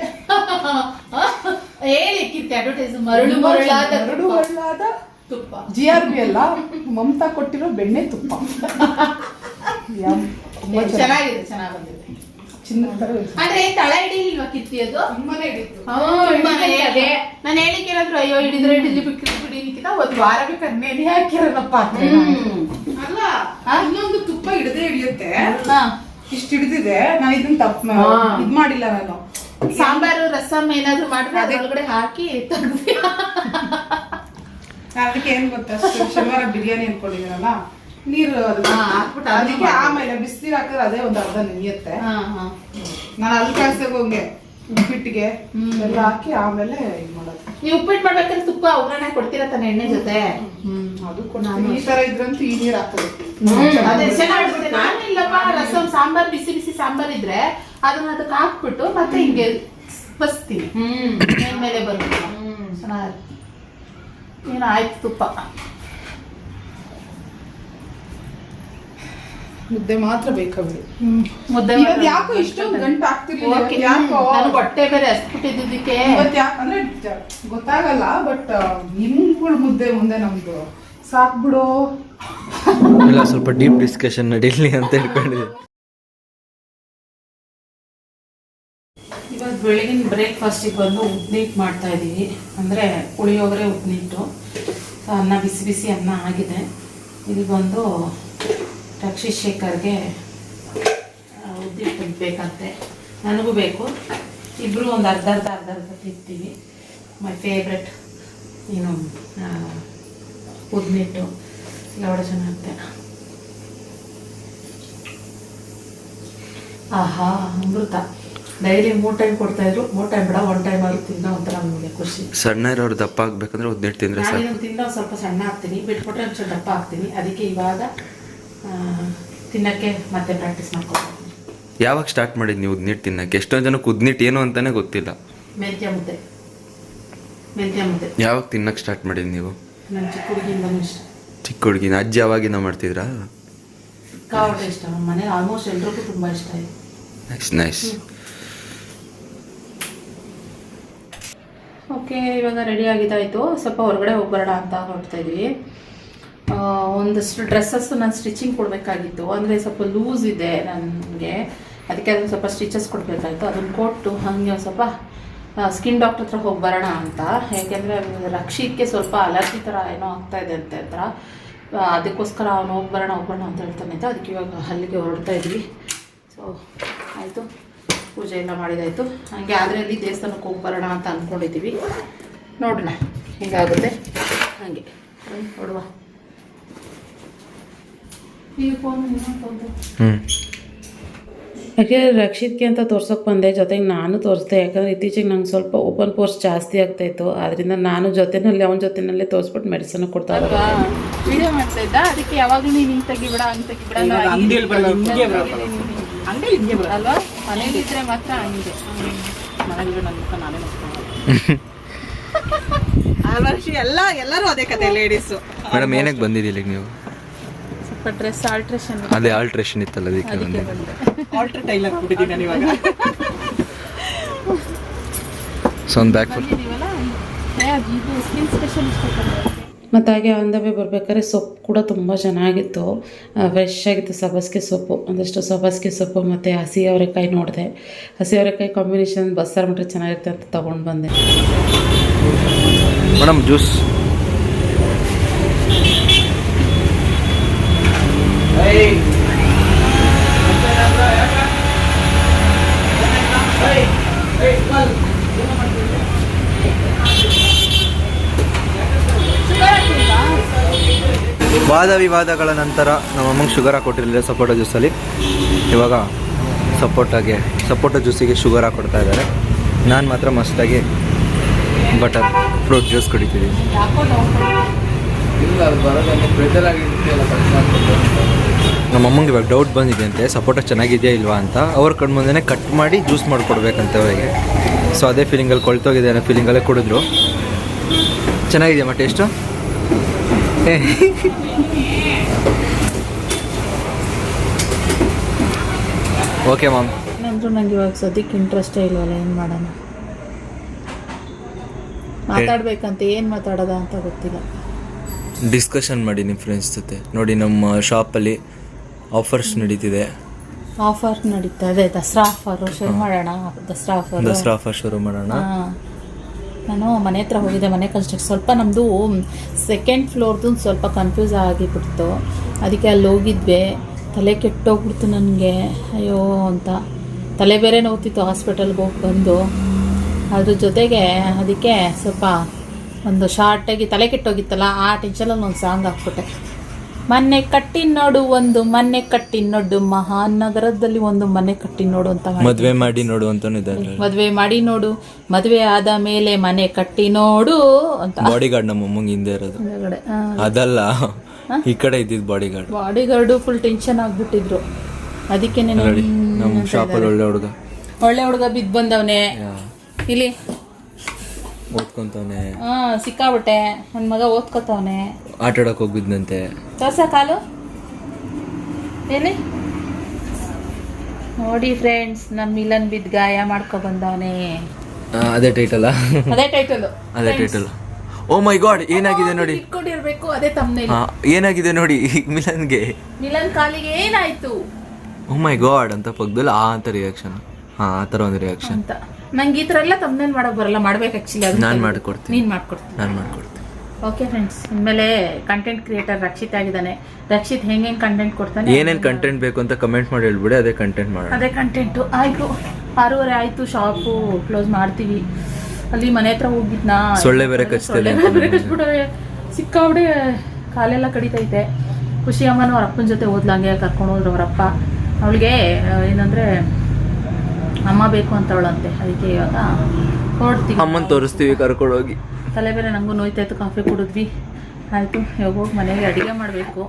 ಹೇಳಿ ಕಿಟ್ ಅಡ್ವರ್ಟೈಸ್ ಮರಳು ಮರಳಾದ ಮರಳು ಮರಳಾದ ತುಪ್ಪ. ಜಿ ಆರ್ ಬಿ ಅಲ್ಲ ಮಮತಾ ಕೊಟ್ಟಿರೋ ಬೆಣ್ಣೆ ತುಪ್ಪ. ಚೆನ್ನಾಗಿದೆ ಚೆನ್ನಾಗಿ ಬಂದಿದೆ. ಚಿನ್ನದ ತರ. ಅಂದ್ರೆ ತಳ ಹಿಡಿಲಿಲ್ವಾ? ಕಿತ್ತಿ ಅದು ತುಂಬಾನೇ ಹಿಡಿತು. ನಾನು ಅಯ್ಯೋ ಹಿಡಿದ್ರೆ ಹಿಡಿಲಿ ಬಿಟ್ಟು ಬಿಡಿ ನಿಕ್ಕಿತ ಒಂದು ವಾರ ಬೇಕಾದ್ರೆ ನೆನೆ ಹಾಕಿರೋದಪ್ಪ ಅಲ್ಲ ಇನ್ನೊಂದು ತುಪ್ಪ ಹಿಡಿದ್ರೆ ಹಿಡಿಯುತ್ತೆ. ಇಷ್ಟು ಹಿಡಿದಿದೆ. ನಾನು ಇದನ್ನ ತಪ್ಪ ಇದ್ ಮಾಡಿಲ್ಲ ನಾನು. ಸಾಂಬಾರು ರಸಮ್ ಏನಾದ್ರು ಮಾಡಿದ್ರೆ ಅದೊಳಗಡೆ ಹಾಕಿ ತೆಗ್ದು ಅದಕ್ಕೆ ಏನ್ ಗೊತ್ತಾ? ಶನಿವಾರ ಬಿರಿಯಾನಿ ಅನ್ಕೊಂಡಿದ್ದೀರಲ್ಲ ನೀರು ಹಾಕ್ಬಿಟ್ಟು ಅದಕ್ಕೆ ಆಮೇಲೆ ಬಿಸಿನೀರು ಹಾಕಿದ್ರೆ ಅದೇ ಒಂದು ಅರ್ಧ ನೆನೆಯುತ್ತೆ. ಹಾ ಹಾ. ನಾನು ಅಲ್ಲಿ ಕಾಯ್ಸೋಕೆ ಹಂಗೆ ಉಪ್ಪಿಟ್ಟಿಗೆ ಎಲ್ಲ ಹಾಕಿ ಆಮೇಲೆ ಇದು ಮಾಡೋದು. ನೀವು ಉಪ್ಪಿಟ್ಟು ಮಾಡ್ಬೇಕಾದ್ರೆ ತುಪ್ಪ ಒಗ್ಗರಣೆ ಕೊಡ್ತೀರ ತಾನೆ ಎಣ್ಣೆ ಜೊತೆ? ಹ್ಮ್ ಅದು ಕೊಡ್ತೀನಿ. ಈ ತರ ಇದ್ರಂತೂ ಈ ನೀರು ಹಾಕೋದು ಅದೇ ಚೆನ್ನಾಗಿರುತ್ತೆ ನಾನು ಇಲ್ಲಪ್ಪ ರಸಂ ಸಾಂಬಾರ್ ಬಿಸಿ ಬಿಸಿ ಸಾಂಬಾರ್ ಇದ್ರೆ ಅದನ್ನ ಅದಕ್ಕೆ ಹಾಕ್ಬಿಟ್ಟು ಮತ್ತೆ ಹಿಂಗೆ ಬಸ್ತೀನಿ. ಬರ್ತೀನಿ ಮೇಲೆ ಏನೋ ಆಯ್ತು ತುಪ್ಪ? ಮುದ್ದೆ ಮಾತ್ರ ಬೇಕಾಗಿದೆ ಮುದ್ದೆ ಇವತ್ತು ಯಾಕೋ ಇಷ್ಟೊಂದು ಗಂಟು ಆಗ್ತಿರ್ಲಿಲ್ಲ. ಯಾಕೋ ನಾನು ಹೊಟ್ಟೆ ಬೇರೆ ಹಸ್ಬಿಟ್ಟಿದ್ದಕ್ಕೆ ಇವತ್ತು ಯಾಕೆ ಅಂದ್ರೆ ಗೊತ್ತಾಗಲ್ಲ ಬಟ್ ನಿಮ್ಗಳು ಮುದ್ದೆ ಮುಂದೆ ನಮ್ದು ಸಾಕ್ಬಿಡು ಇಲ್ಲ ಸ್ವಲ್ಪ ಡೀಪ್ ಡಿಸ್ಕಷನ್ ನಡೀಲಿ ಅಂತ ಹೇಳ್ಕೊಂಡಿದ್ದೆ ಇವತ್ತು ಬೆಳಗಿನ ಬ್ರೇಕ್ಫಾಸ್ಟಿಗೆ ಬಂದು ಉದ್ನೀಟ್ ಮಾಡ್ತಾ ಇದ್ದೀವಿ. ಅಂದರೆ ಪುಳಿಯೋಗರೆ ಉದ್ನೀಟು ಸೊ ಅನ್ನ ಬಿಸಿ ಬಿಸಿ ಅನ್ನ ಆಗಿದೆ. ಇಲ್ಲಿ ಬಂದು ರಕ್ಷಿ ಶೇಖರ್ಗೆ ಉದ್ದಿಟ್ಟು ಬೇಕಂತೆ ನನಗೂ ಬೇಕು. ಇಬ್ಬರು ಒಂದು ಅರ್ಧ ಅರ್ಧ ಅರ್ಧ ಅರ್ಧ ತಿಂತೀವಿ. ಮೈ ಫೇವ್ರೆಟ್ ಏನು ಉದ್ದಿಟ್ಟು. ಉದ್ನಿಟ್ಟು ಲವಡ ಚೆನ್ನಾಗುತ್ತೆ. ಆಹಾ ಅಮೃತ. ಡೈಲಿ ಮೂರು ಟೈಮ್ ಕೊಡ್ತಾ ಇದ್ರು. ಮೂರು ಟೈಮ್ ಬೇಡ ಒನ್ ಟೈಮ್ ಆದ್ರೂ ತಿನ್ನೋ ಒಂಥರ ನಮಗೆ ಖುಷಿ. ಸಣ್ಣ ಇರೋರು ದಪ್ಪ ಆಗ್ಬೇಕಂದ್ರೆ ಉದ್ದಿಟ್ಟು ತಿಂದ್ರೆ ನಾನು ತಿನ್ನೋ ಸ್ವಲ್ಪ ಸಣ್ಣ ಹಾಕ್ತೀನಿ ಬಿಟ್ಬಿಟ್ರೆ ಒಂಚೂರು ದಪ್ಪ ಹಾಕ್ತೀನಿ ಅದಕ್ಕೆ ಇವಾಗ ತಿನ್ನಕ್ಕೆ ಮತ್ತೆ ಪ್ರಾಕ್ಟೀಸ್ ಮಾಡ್ಕೋಬೇಕು ಯಾವಾಗ ಸ್ಟಾರ್ಟ್ ಮಾಡಿದ್ ನೀವು ಉದ್ನಿಟ್ಟು ತಿನ್ನಕ್ಕೆ? ಎಷ್ಟೊಂದು ಜನಕ್ಕೆ ಉದ್ನಿಟ್ಟು ಏನು ಅಂತಾನೆ ಗೊತ್ತಿಲ್ಲ. ಮೆಂತ್ಯ ಮುದ್ದೆ. ಮೆಂತ್ಯ ಮುದ್ದೆ. ಯಾವಾಗ ತಿನ್ನಕ್ಕೆ ಸ್ಟಾರ್ಟ್ ಮಾಡಿದ್ ನೀವು? ನನ್ನ ಚಿಕ್ಕ ಹುಡುಗಿಯಿಂದ ಇಷ್ಟ. ಚಿಕ್ಕ ಹುಡುಗಿನ? ಅಜ್ಜಿ ಯಾವಾಗಿಂದ ಮಾಡ್ತಿದ್ರಾ? ಸಿಕ್ಕಾಪಟ್ಟೆ ಇಷ್ಟ. ನಮ್ಮ ಮನೇಲಿ ಆಲ್ಮೋಸ್ಟ್ ಎಲ್ರಿಗೂ ತುಂಬಾ ಇಷ್ಟ ಇದೆ. ನೈಸ್ ನೈಸ್ ಓಕೆ ಇವಾಗ ರೆಡಿ ಆಗಿದ್ದಾಯಿತು. ಸ್ವಲ್ಪ ಹೊರಗಡೆ ಹೋಗ್ಬರೋಣ ಅಂತ ಹೊರಡ್ತಾ ಇದ್ವಿ ಆ, ಒಂದಷ್ಟು ಡ್ರೆಸ್ಸಸ್ ನಾನು ಸ್ಟಿಚಿಂಗ್ ಕೊಡಬೇಕಾಗಿತ್ತು. ಅಂದರೆ ಸ್ವಲ್ಪ ಲೂಸ್ ಇದೆ ನನಗೆ. ಅದಕ್ಕೆ ಅದನ್ನು ಸ್ವಲ್ಪ ಸ್ಟಿಚಸ್ ಕೊಡಬೇಕಾಗಿತ್ತು. ಅದನ್ನು ಕೊಟ್ಟು ಹಾಗೆ ಸ್ವಲ್ಪ ಸ್ಕಿನ್ ಡಾಕ್ಟರ್ ಹತ್ರ ಹೋಗಿ ಬರೋಣ ಅಂತ. ಯಾಕೆಂದರೆ ರಕ್ಷಿಕ್ಕೆ ಸ್ವಲ್ಪ ಅಲರ್ಜಿ ಥರ ಏನೋ ಆಗ್ತಾ ಇದೆ ಅಂತ ಹತ್ರ ಅದಕ್ಕೋಸ್ಕರ ಅವನು ಹೋಗಿ ಬರೋಣ ಹೋಗೋಣ ಅಂತ ಹೇಳ್ತಾನೆ ಅದಕ್ಕೆ ಇವಾಗ ಅಲ್ಲಿಗೆ ಹೊರಡ್ತಾ ಇದ್ವಿ. ಸೊ ಆಯಿತು. ಪೂಜೆ ಎಲ್ಲ ಮಾಡಿದಾಯ್ತು. ಹಾಗೆ ಆದರೆ ಅಲ್ಲಿ ದೇವಸ್ಥಾನಕ್ಕೆ ಹೋಗಿ ಬರೋಣ ಅಂತ ಅಂದ್ಕೊಂಡಿದ್ದೀವಿ ನೋಡೋಣ. ಹೇಗಾಗುತ್ತೆ? ಹಾಗೆ. ನೋಡುವ. ಹ್ಞೂ ಯಾಕೆ ರಕ್ಷಿತ್ಗೆ ಅಂತ ತೋರ್ಸೋಕೆ ಬಂದೆ ಜೊತೆಗೆ ನಾನು ತೋರಿಸ್ದೆ. ಯಾಕಂದ್ರೆ ಇತ್ತೀಚೆಗೆ ನಂಗೆ ಸ್ವಲ್ಪ ಓಪನ್ ಪೋರ್ಸ್ ಜಾಸ್ತಿ ಆಗ್ತಾಯಿತ್ತು. ಅದರಿಂದ ನಾನು ಜೊತೆನಲ್ಲಿ ಅವನ ಜೊತೆನಲ್ಲೇ ತೋರಿಸ್ಬಿಟ್ಟು ಮೆಡಿಸನ್ ಕೊಡ್ತಾ ಇದ್ದಾರೆ ವಿಡಿಯೋ ಮಾಡ್ತಾ ಇದ್ದ? ಅದಕ್ಕೆ ಯಾವಾಗಲೂ ನೀನು ಹಿಂಗೆ ತೆಗಿಬಿಡ ಹಂಗೆ ತೆಗಿಬಿಡ ಅಲ್ವಾ? ಮನೇಲಿದ್ರೆ ಮಾತ್ರ ಹಂಗೆ. ಮನೆಯಲ್ಲಿ ನನ್ನ ಮುಖ ನಾನೇ ನೋಡ್ಕೊಂಡು ಎಲ್ಲ ಎಲ್ಲರೂ ಅದೇ ಕತೆ ಲೇಡೀಸು ಮೇಡಮ್ ಏನಕ್ಕೆ ಬಂದಿದ್ದೀರಿ ನೀವು? ಸ್ವಲ್ಪ ಡ್ರೆಸ್ ಆಲ್ಟ್ರೇಷನ್ ಅದೇ ಆಲ್ಟ್ರೇಷನ್ ಇತ್ತಲ್ಲ ಅದಕ್ಕೆ ಬಂದೆ. ಆಲ್ಟರ್ ಟೈಲರ್ ಬಿಟ್ಟಿದ್ದೀನಿ ನಾನು ಇವಾಗ. ಸೊ ಒಂದು ಬ್ಯಾಕ್ ಫುಲ್ ಸ್ಕಿನ್ ಸ್ಪೆಷಲಿಸ್ಟ್ ಮತ್ತು ಹಾಗೆ ಆನ್ ದ ವೇ ಬರ್ಬೇಕಾದ್ರೆ ಸೊಪ್ಪು ಕೂಡ ತುಂಬ ಚೆನ್ನಾಗಿತ್ತು. ಫ್ರೆಶ್ ಆಗಿತ್ತು ಸಬಸ್ಗೆ ಸೊಪ್ಪು. ಒಂದಷ್ಟು ಸಬಸ್ಗೆ ಸೊಪ್ಪು ಮತ್ತು ಹಸಿ ಅವರೆಕಾಯಿ ನೋಡಿದೆ. ಹಸಿ ಅವರೆಕಾಯಿ ಕಾಂಬಿನೇಷನ್ ಬಸ್ಸಾರು ಮಟ್ರೆ ಚೆನ್ನಾಗಿರುತ್ತೆ ಅಂತ ತೊಗೊಂಡು ಬಂದೆ. ಮೇಡಮ್ ಜ್ಯೂಸ್ ವಾದ ವಿವಾದಗಳ ನಂತರ ನಮ್ಮ ಅಮ್ಮಂಗೆ ಶುಗರ್ ಹಾಕೊಟ್ಟಿರಲಿಲ್ಲ ಸಪೋಟ ಜ್ಯೂಸಲ್ಲಿ. ಇವಾಗ ಸಪೋಟಾಗೆ ಸಪೋಟ ಜ್ಯೂಸಿಗೆ ಶುಗರ್ ಹಾಕೊಡ್ತಾ ಇದ್ದಾರೆ. ನಾನು ಮಾತ್ರ ಮಸ್ತಾಗಿ ಬಟರ್ ಫ್ರೂಟ್ ಜ್ಯೂಸ್ ಕುಡಿತಿದ್ದೀನಿ ನಮ್ಮ ಅಮ್ಮಂಗೆ ಇವಾಗ ಡೌಟ್ ಬಂದಿದೆ ಅಂತೆ ಸಪೋಟ ಚೆನ್ನಾಗಿದೆಯಾ ಇಲ್ವಾ ಅಂತ. ಅವ್ರ ಕಣ್ಣು ಮುಂದೆನೇ ಕಟ್ ಮಾಡಿ ಜ್ಯೂಸ್ ಮಾಡಿಕೊಡ್ಬೇಕಂತೆ ಅವರಿಗೆ. ಸೊ ಅದೇ ಫೀಲಿಂಗಲ್ಲಿ ಕೊಳ್ತೋಗಿದೆ ಅನ್ನೋ ಫೀಲಿಂಗಲ್ಲೇ ಕುಡಿದ್ರು. ಚೆನ್ನಾಗಿದೆಯಮ್ಮ ಟೇಸ್ಟು ಓಕೆ ಮ್ಯಾಮ್ ನಂತರ ನಂಗೆ ಇವಾಗ ಸದ್ಯಕ್ಕೆ ಇಂಟ್ರೆಸ್ಟೇ ಇಲ್ವಲ್ಲ ಏನು ಮಾಡೋಣ? ಮಾತಾಡ್ಬೇಕಂತ ಏನು ಮಾತಾಡೋದ ಅಂತ ಗೊತ್ತಿಲ್ಲ. ಡಿಸ್ಕಷನ್ ಮಾಡಿ ನಿಮ್ಮ ಫ್ರೆಂಡ್ಸ್ ಜೊತೆ. ನೋಡಿ ನಮ್ಮ ಶಾಪಲ್ಲಿ ಆಫರ್ಸ್ ನಡೀತಿದೆ. ಆಫರ್ ನಡೀತಾ ಇದೆ. ದಸರಾ ಆಫರ್ ಶುರು ಮಾಡೋಣ? ದಸರಾ ಆಫರ್ ದಸರಾ ಆಫರ್ ಶುರು ಮಾಡೋಣ. ನಾನು ಮನೆ ಹತ್ರ ಹೋಗಿದ್ದೆ, ಮನೆ ಕನ್ಸ್ಟ್ರಕ್ಷನ್ ಸ್ವಲ್ಪ ನಮ್ಮದು ಸೆಕೆಂಡ್ ಫ್ಲೋರ್ದು ಸ್ವಲ್ಪ ಕನ್ಫ್ಯೂಸ್ ಆಗಿಬಿಡ್ತು. ಅದಕ್ಕೆ ಅಲ್ಲಿ ಹೋಗಿದ್ವಿ ತಲೆ ಕೆಟ್ಟೋಗ್ಬಿಡ್ತು ನನಗೆ. ಅಯ್ಯೋ ಅಂತ. ತಲೆ ಬೇರೆ ನೋವ್ತಿತ್ತು ಹಾಸ್ಪಿಟಲ್ಗೆ ಹೋಗಿ ಬಂದು. ಅದ್ರ ಜೊತೆಗೆ ಅದಕ್ಕೆ ಸ್ವಲ್ಪ ಒಂದು ಶಾರ್ಟಾಗಿ ತಲೆ ಕೆಟ್ಟೋಗಿತ್ತಲ್ಲ, ಆ ಟೆನ್ಷನಲ್ಲಿ ಒಂದು ಸಾಂಗ್ ಹಾಕ್ಬಿಟ್ಟೆ. ಮನೆ ಕಟ್ಟಿ ನೋಡು ಒಂದು ಮನೆ ಕಟ್ಟಿ ನೋಡು ಮಹಾನ್ ನಗರದಲ್ಲಿ ಒಂದು ಮನೆ ಕಟ್ಟಿ ನೋಡು ಅಂತ ಮದುವೆ ಮಾಡಿ ನೋಡು ಅಂತ ಮದ್ವೆ ಮಾಡಿ ನೋಡು ಮದ್ವೆ ಆದ ಮೇಲೆ ಮನೆ ಕಟ್ಟಿ ನೋಡು ಅಂತ. ಬಾಡಿ ಗಾರ್ಡ್ ನಮ್ಮ ಅಮ್ಮಂಗೆ ಹಿಂದೆ ಇರೋದು. ಅದಲ್ಲ ಈ ಕಡೆ ಇದ್ದಿದ್ bodyguard bodyguard full tension ಆಗ್ಬಿಟ್ಟಿದ್ರು. ಅದಕ್ಕೆ ನೋಡಿ ನಮ್ಮ ಶಾಪಲ್ಲಿ ಒಳ್ಳೆ ಹುಡುಗ. ಒಳ್ಳೆ ಹುಡುಗ ಬಿದ್ದು ಬಂದವನೇ. ಇಲ್ಲಿ ಓದ್ಕೊಂತವನೆ. ಹಾ ಸಿಕ್ಕಾಬಿಟ್ಟೆ. ನನ್ನ ಮಗ ಓದ್ಕೊತವ್ನೆ. ಆಟ ಆಡಕ್ ಹೋಗಿದ್ನಂತೆ ತೋರ್ಸ ಕಾಲು. ಏನಿ? ನೋಡಿ ಫ್ರೆಂಡ್ಸ್ ನಮ್ಮ ಮಿಲನ್ ಬಿದ್ ಗಾಯ ಮಾಡ್ಕೊ ಬಂದವನೆ. ಆ, ಅದೇ ಟೈಟಲ್ ಅದೇ ಟೈಟಲ್ ಅದೇ ಟೈಟಲ್ ಓ ಮೈ ಗಾಡ್ ಏನಾಗಿದೆ ನೋಡಿ? ಇಟ್ಕೊಂಡಿರ್ಬೇಕು ಅದೇ ತಮ್ಮನೆ ಏನಾಗಿದೆ ನೋಡಿ ಮಿಲನ್ಗೆ? ಮಿಲನ್ ಕಾಲಿಗೆ ಏನಾಯ್ತು? ಓ ಮೈ ಗಾಡ್ ಅಂತ ಪಕ್ಕದಲ್ಲಿ ಆ ಅಂತ ರಿಯಾಕ್ಷನ್ ಹಾ ಆ ಥರ ಒಂದು ರಿಯಾಕ್ಷನ್ ಅಂತ. ನಂಗೆ ಈ ಥರ ಎಲ್ಲ ತಮ್ಮನೇಲಿ ಮಾಡೋಕೆ ಬರಲ್ಲ. ಮಾಡ್ಬೇಕು ಆ್ಯಕ್ಚುಲಿ ಅದು ನಾನು ಮಾಡ್ಕೊಡ್ತೀನಿ. ನೀನು ಮಾಡ್ಕೊಡ್ತೀನಿ. ನಾನು ಮಾಡ್ಕೊಡ್ತೀನಿ. ಓಕೆ ಫ್ರೆಂಡ್ಸ್ ಇನ್ಮೇಲೆ ಕಂಟೆಂಟ್ ಕ್ರಿಯೇಟರ್ ರಕ್ಷಿತ್ ಆಗಿದ್ದಾನೆ. ರಕ್ಷಿತ್ ಹೆಂಗೆ ಕಂಟೆಂಟ್ ಕೊಡ್ತಾನೆ? ಏನೇನು ಕಂಟೆಂಟ್ ಬೇಕು ಅಂತ ಕಮೆಂಟ್ ಮಾಡಿ ಹೇಳ್ಬಿಡಿ ಅದೇ ಕಂಟೆಂಟ್ ಮಾಡೋಣ. ಅದೇ ಕಂಟೆಂಟು ಆಯಿತು. ಆರೂವರೆ ಆಯಿತು ಶಾಪು ಕ್ಲೋಸ್ ಮಾಡ್ತೀವಿ. ಅಲ್ಲಿ ಮನೆ ಹತ್ರ ಹೋಗಿದ್ನಾ. ಸೊಳ್ಳೆ ಬೇರೆ ಕಚ್ತದೆ. ಬೇರೆ ಕಚ್ಬಿಟ್ಟವೆ ಸಿಕ್ಕಾಬಿಡೆ ಕಾಲೆಲ್ಲ ಕಡಿತೈತೆ. ಖುಷಿ ಅಮ್ಮನ ಅವ್ರ ಅಪ್ಪನ ಜೊತೆ ಓದ್ಲಂಗೆ ಕರ್ಕೊಂಡು ಹೋದ್ರು ಅವರಪ್ಪ ಅವಳಿಗೆ ಏನಂದರೆ ಅಮ್ಮ ಬೇಕು ಅಂತವಳಂತೆ. ಅದಕ್ಕೆ ಇವಾಗ ಹೊರಡ್ತೀವಿ ಅಮ್ಮನ್ ತೋರಿಸ್ತೀವಿ ಕರ್ಕೊಂಡೋಗಿ. ತಲೆ ಬೇರೆ ನಂಗೂ ನೋಯ್ತಾಯ್ತು ಕಾಫಿ ಕುಡಿದ್ವಿ. ಆಯಿತು ಇವಾಗ ಹೋಗಿ ಮನೆಗೆ ಅಡುಗೆ ಮಾಡಬೇಕು.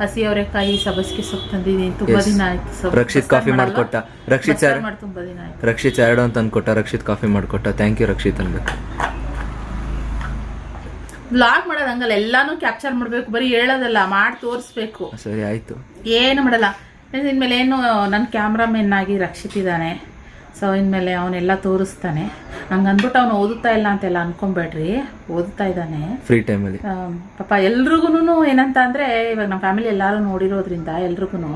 ಹಸಿ ಅವರೆಕಾಯಿ ಸಬಸ್ಗೆ ಸೊಪ್ಪು ತಂದಿದ್ದೀನಿ. ತುಂಬ ದಿನ ಆಯ್ತು ರಕ್ಷಿತ್ ಕಾಫಿ ಮಾಡ್ಕೊಟ್ಟ. ರಕ್ಷಿತ್ ಸರ್ ಮಾಡಿ ತುಂಬ ದಿನ ಆಯ್ತು. ರಕ್ಷಿತ್ ಎರಡು ಅಂತ ಅಂದ್ಕೊಟ್ಟ. ರಕ್ಷಿತ್ ಕಾಫಿ ಮಾಡ್ಕೊಟ್ಟ. ಥ್ಯಾಂಕ್ ಯು ರಕ್ಷಿತ್ ಅನ್ಬೇಕು. ಬ್ಲಾಗ್ ಮಾಡೋದು ಹಂಗಲ್ಲ. ಎಲ್ಲಾನು ಕ್ಯಾಪ್ಚರ್ ಮಾಡಬೇಕು. ಬರೀ ಹೇಳೋದಲ್ಲ ಮಾಡಿ ತೋರಿಸ್ಬೇಕು. ಸರಿ ಆಯ್ತು. ಏನು ಮಾಡಲ್ಲ. ಇನ್ಮೇಲೆ ಏನು ನನ್ನ ಕ್ಯಾಮ್ರಾಮೆನ್ ಆಗಿ ರಕ್ಷಿತ್ ಇದ್ದಾನೆ. ಸೊ ಇನ್ಮೇಲೆ ಅವನೆಲ್ಲ ತೋರಿಸ್ತಾನೆ. ಹಂಗ ಅಂದ್ಬಿಟ್ಟು ಅವನು ಓದುತ್ತಾ ಇಲ್ಲ ಅಂತೆಲ್ಲ ಅನ್ಕೊಂಬೇಡ್ರಿ. ಓದುತ್ತಾ ಇದ್ದಾನೆ. ಫ್ರೀ ಟೈಮಲ್ಲಿ ಪಾಪ ಎಲ್ರಿಗೂ ಏನಂತ ಅಂದರೆ ಇವಾಗ ನಮ್ಮ ಫ್ಯಾಮಿಲಿ ಎಲ್ಲರೂ ನೋಡಿರೋದ್ರಿಂದ ಎಲ್ರಿಗೂ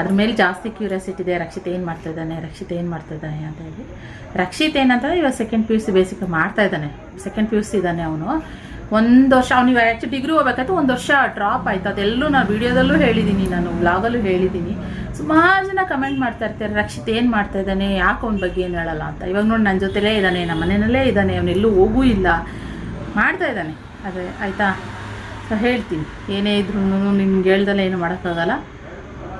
ಅದ್ರ ಮೇಲೆ ಜಾಸ್ತಿ ಕ್ಯೂರಿಯಾಸಿಟಿ ಇದೆ. ರಕ್ಷಿತ್ ಏನು ಮಾಡ್ತಾ ಇದ್ದಾನೆ? ರಕ್ಷಿತ್ ಏನು ಮಾಡ್ತಾ ಇದ್ದಾನೆ ಅಂತ ಹೇಳಿ. ರಕ್ಷಿತ್ ಏನಂತಂದ್ರೆ ಇವಾಗ second P U C basic ಮಾಡ್ತಾ ಇದ್ದಾನೆ. ಸೆಕೆಂಡ್ ಪಿ ಯು ಸಿ ಇದ್ದಾನೆ ಅವನು. ಒಂದು ವರ್ಷ ಅವ್ನಿಗೆ ಆ್ಯಕ್ಚುಲಿ ಡಿಗ್ರಿ ಹೋಗ್ಬೇಕಾಯ್ತು ಒಂದು ವರ್ಷ ಡ್ರಾಪ್ ಆಯ್ತು. ಅದೆಲ್ಲೂ ನಾನು ವಿಡಿಯೋದಲ್ಲೂ ಹೇಳಿದ್ದೀನಿ ನಾನು ವ್ಲಾಗಲ್ಲೂ ಹೇಳಿದ್ದೀನಿ ಸುಮಾರು ಜನ ಕಮೆಂಟ್ ಮಾಡ್ತಾ ಇರ್ತಾರೆ ರಕ್ಷಿತ್ ಏನು ಮಾಡ್ತಾ ಇದ್ದಾನೆ ಯಾಕೆ ಅವ್ನ ಬಗ್ಗೆ ಏನು ಹೇಳಲ್ಲ ಅಂತ. ಇವಾಗ ನೋಡಿ ನನ್ನ ಜೊತೆಲೇ ಇದ್ದಾನೆ ನಮ್ಮ ಮನೆಯಲ್ಲೇ ಇದ್ದಾನೆ ಅವನೆಲ್ಲೂ ಹೋಗೂ ಇಲ್ಲ. ಮಾಡ್ತಾ ಇದ್ದಾನೆ. ಅದೇ ಆಯಿತಾ? ಸೊ ಹೇಳ್ತೀನಿ. ಏನೇ ಇದ್ರೂ ನಿಮ್ಗೆ ಹೇಳ್ದಲ್ಲ ಏನು ಮಾಡೋಕ್ಕಾಗಲ್ಲ.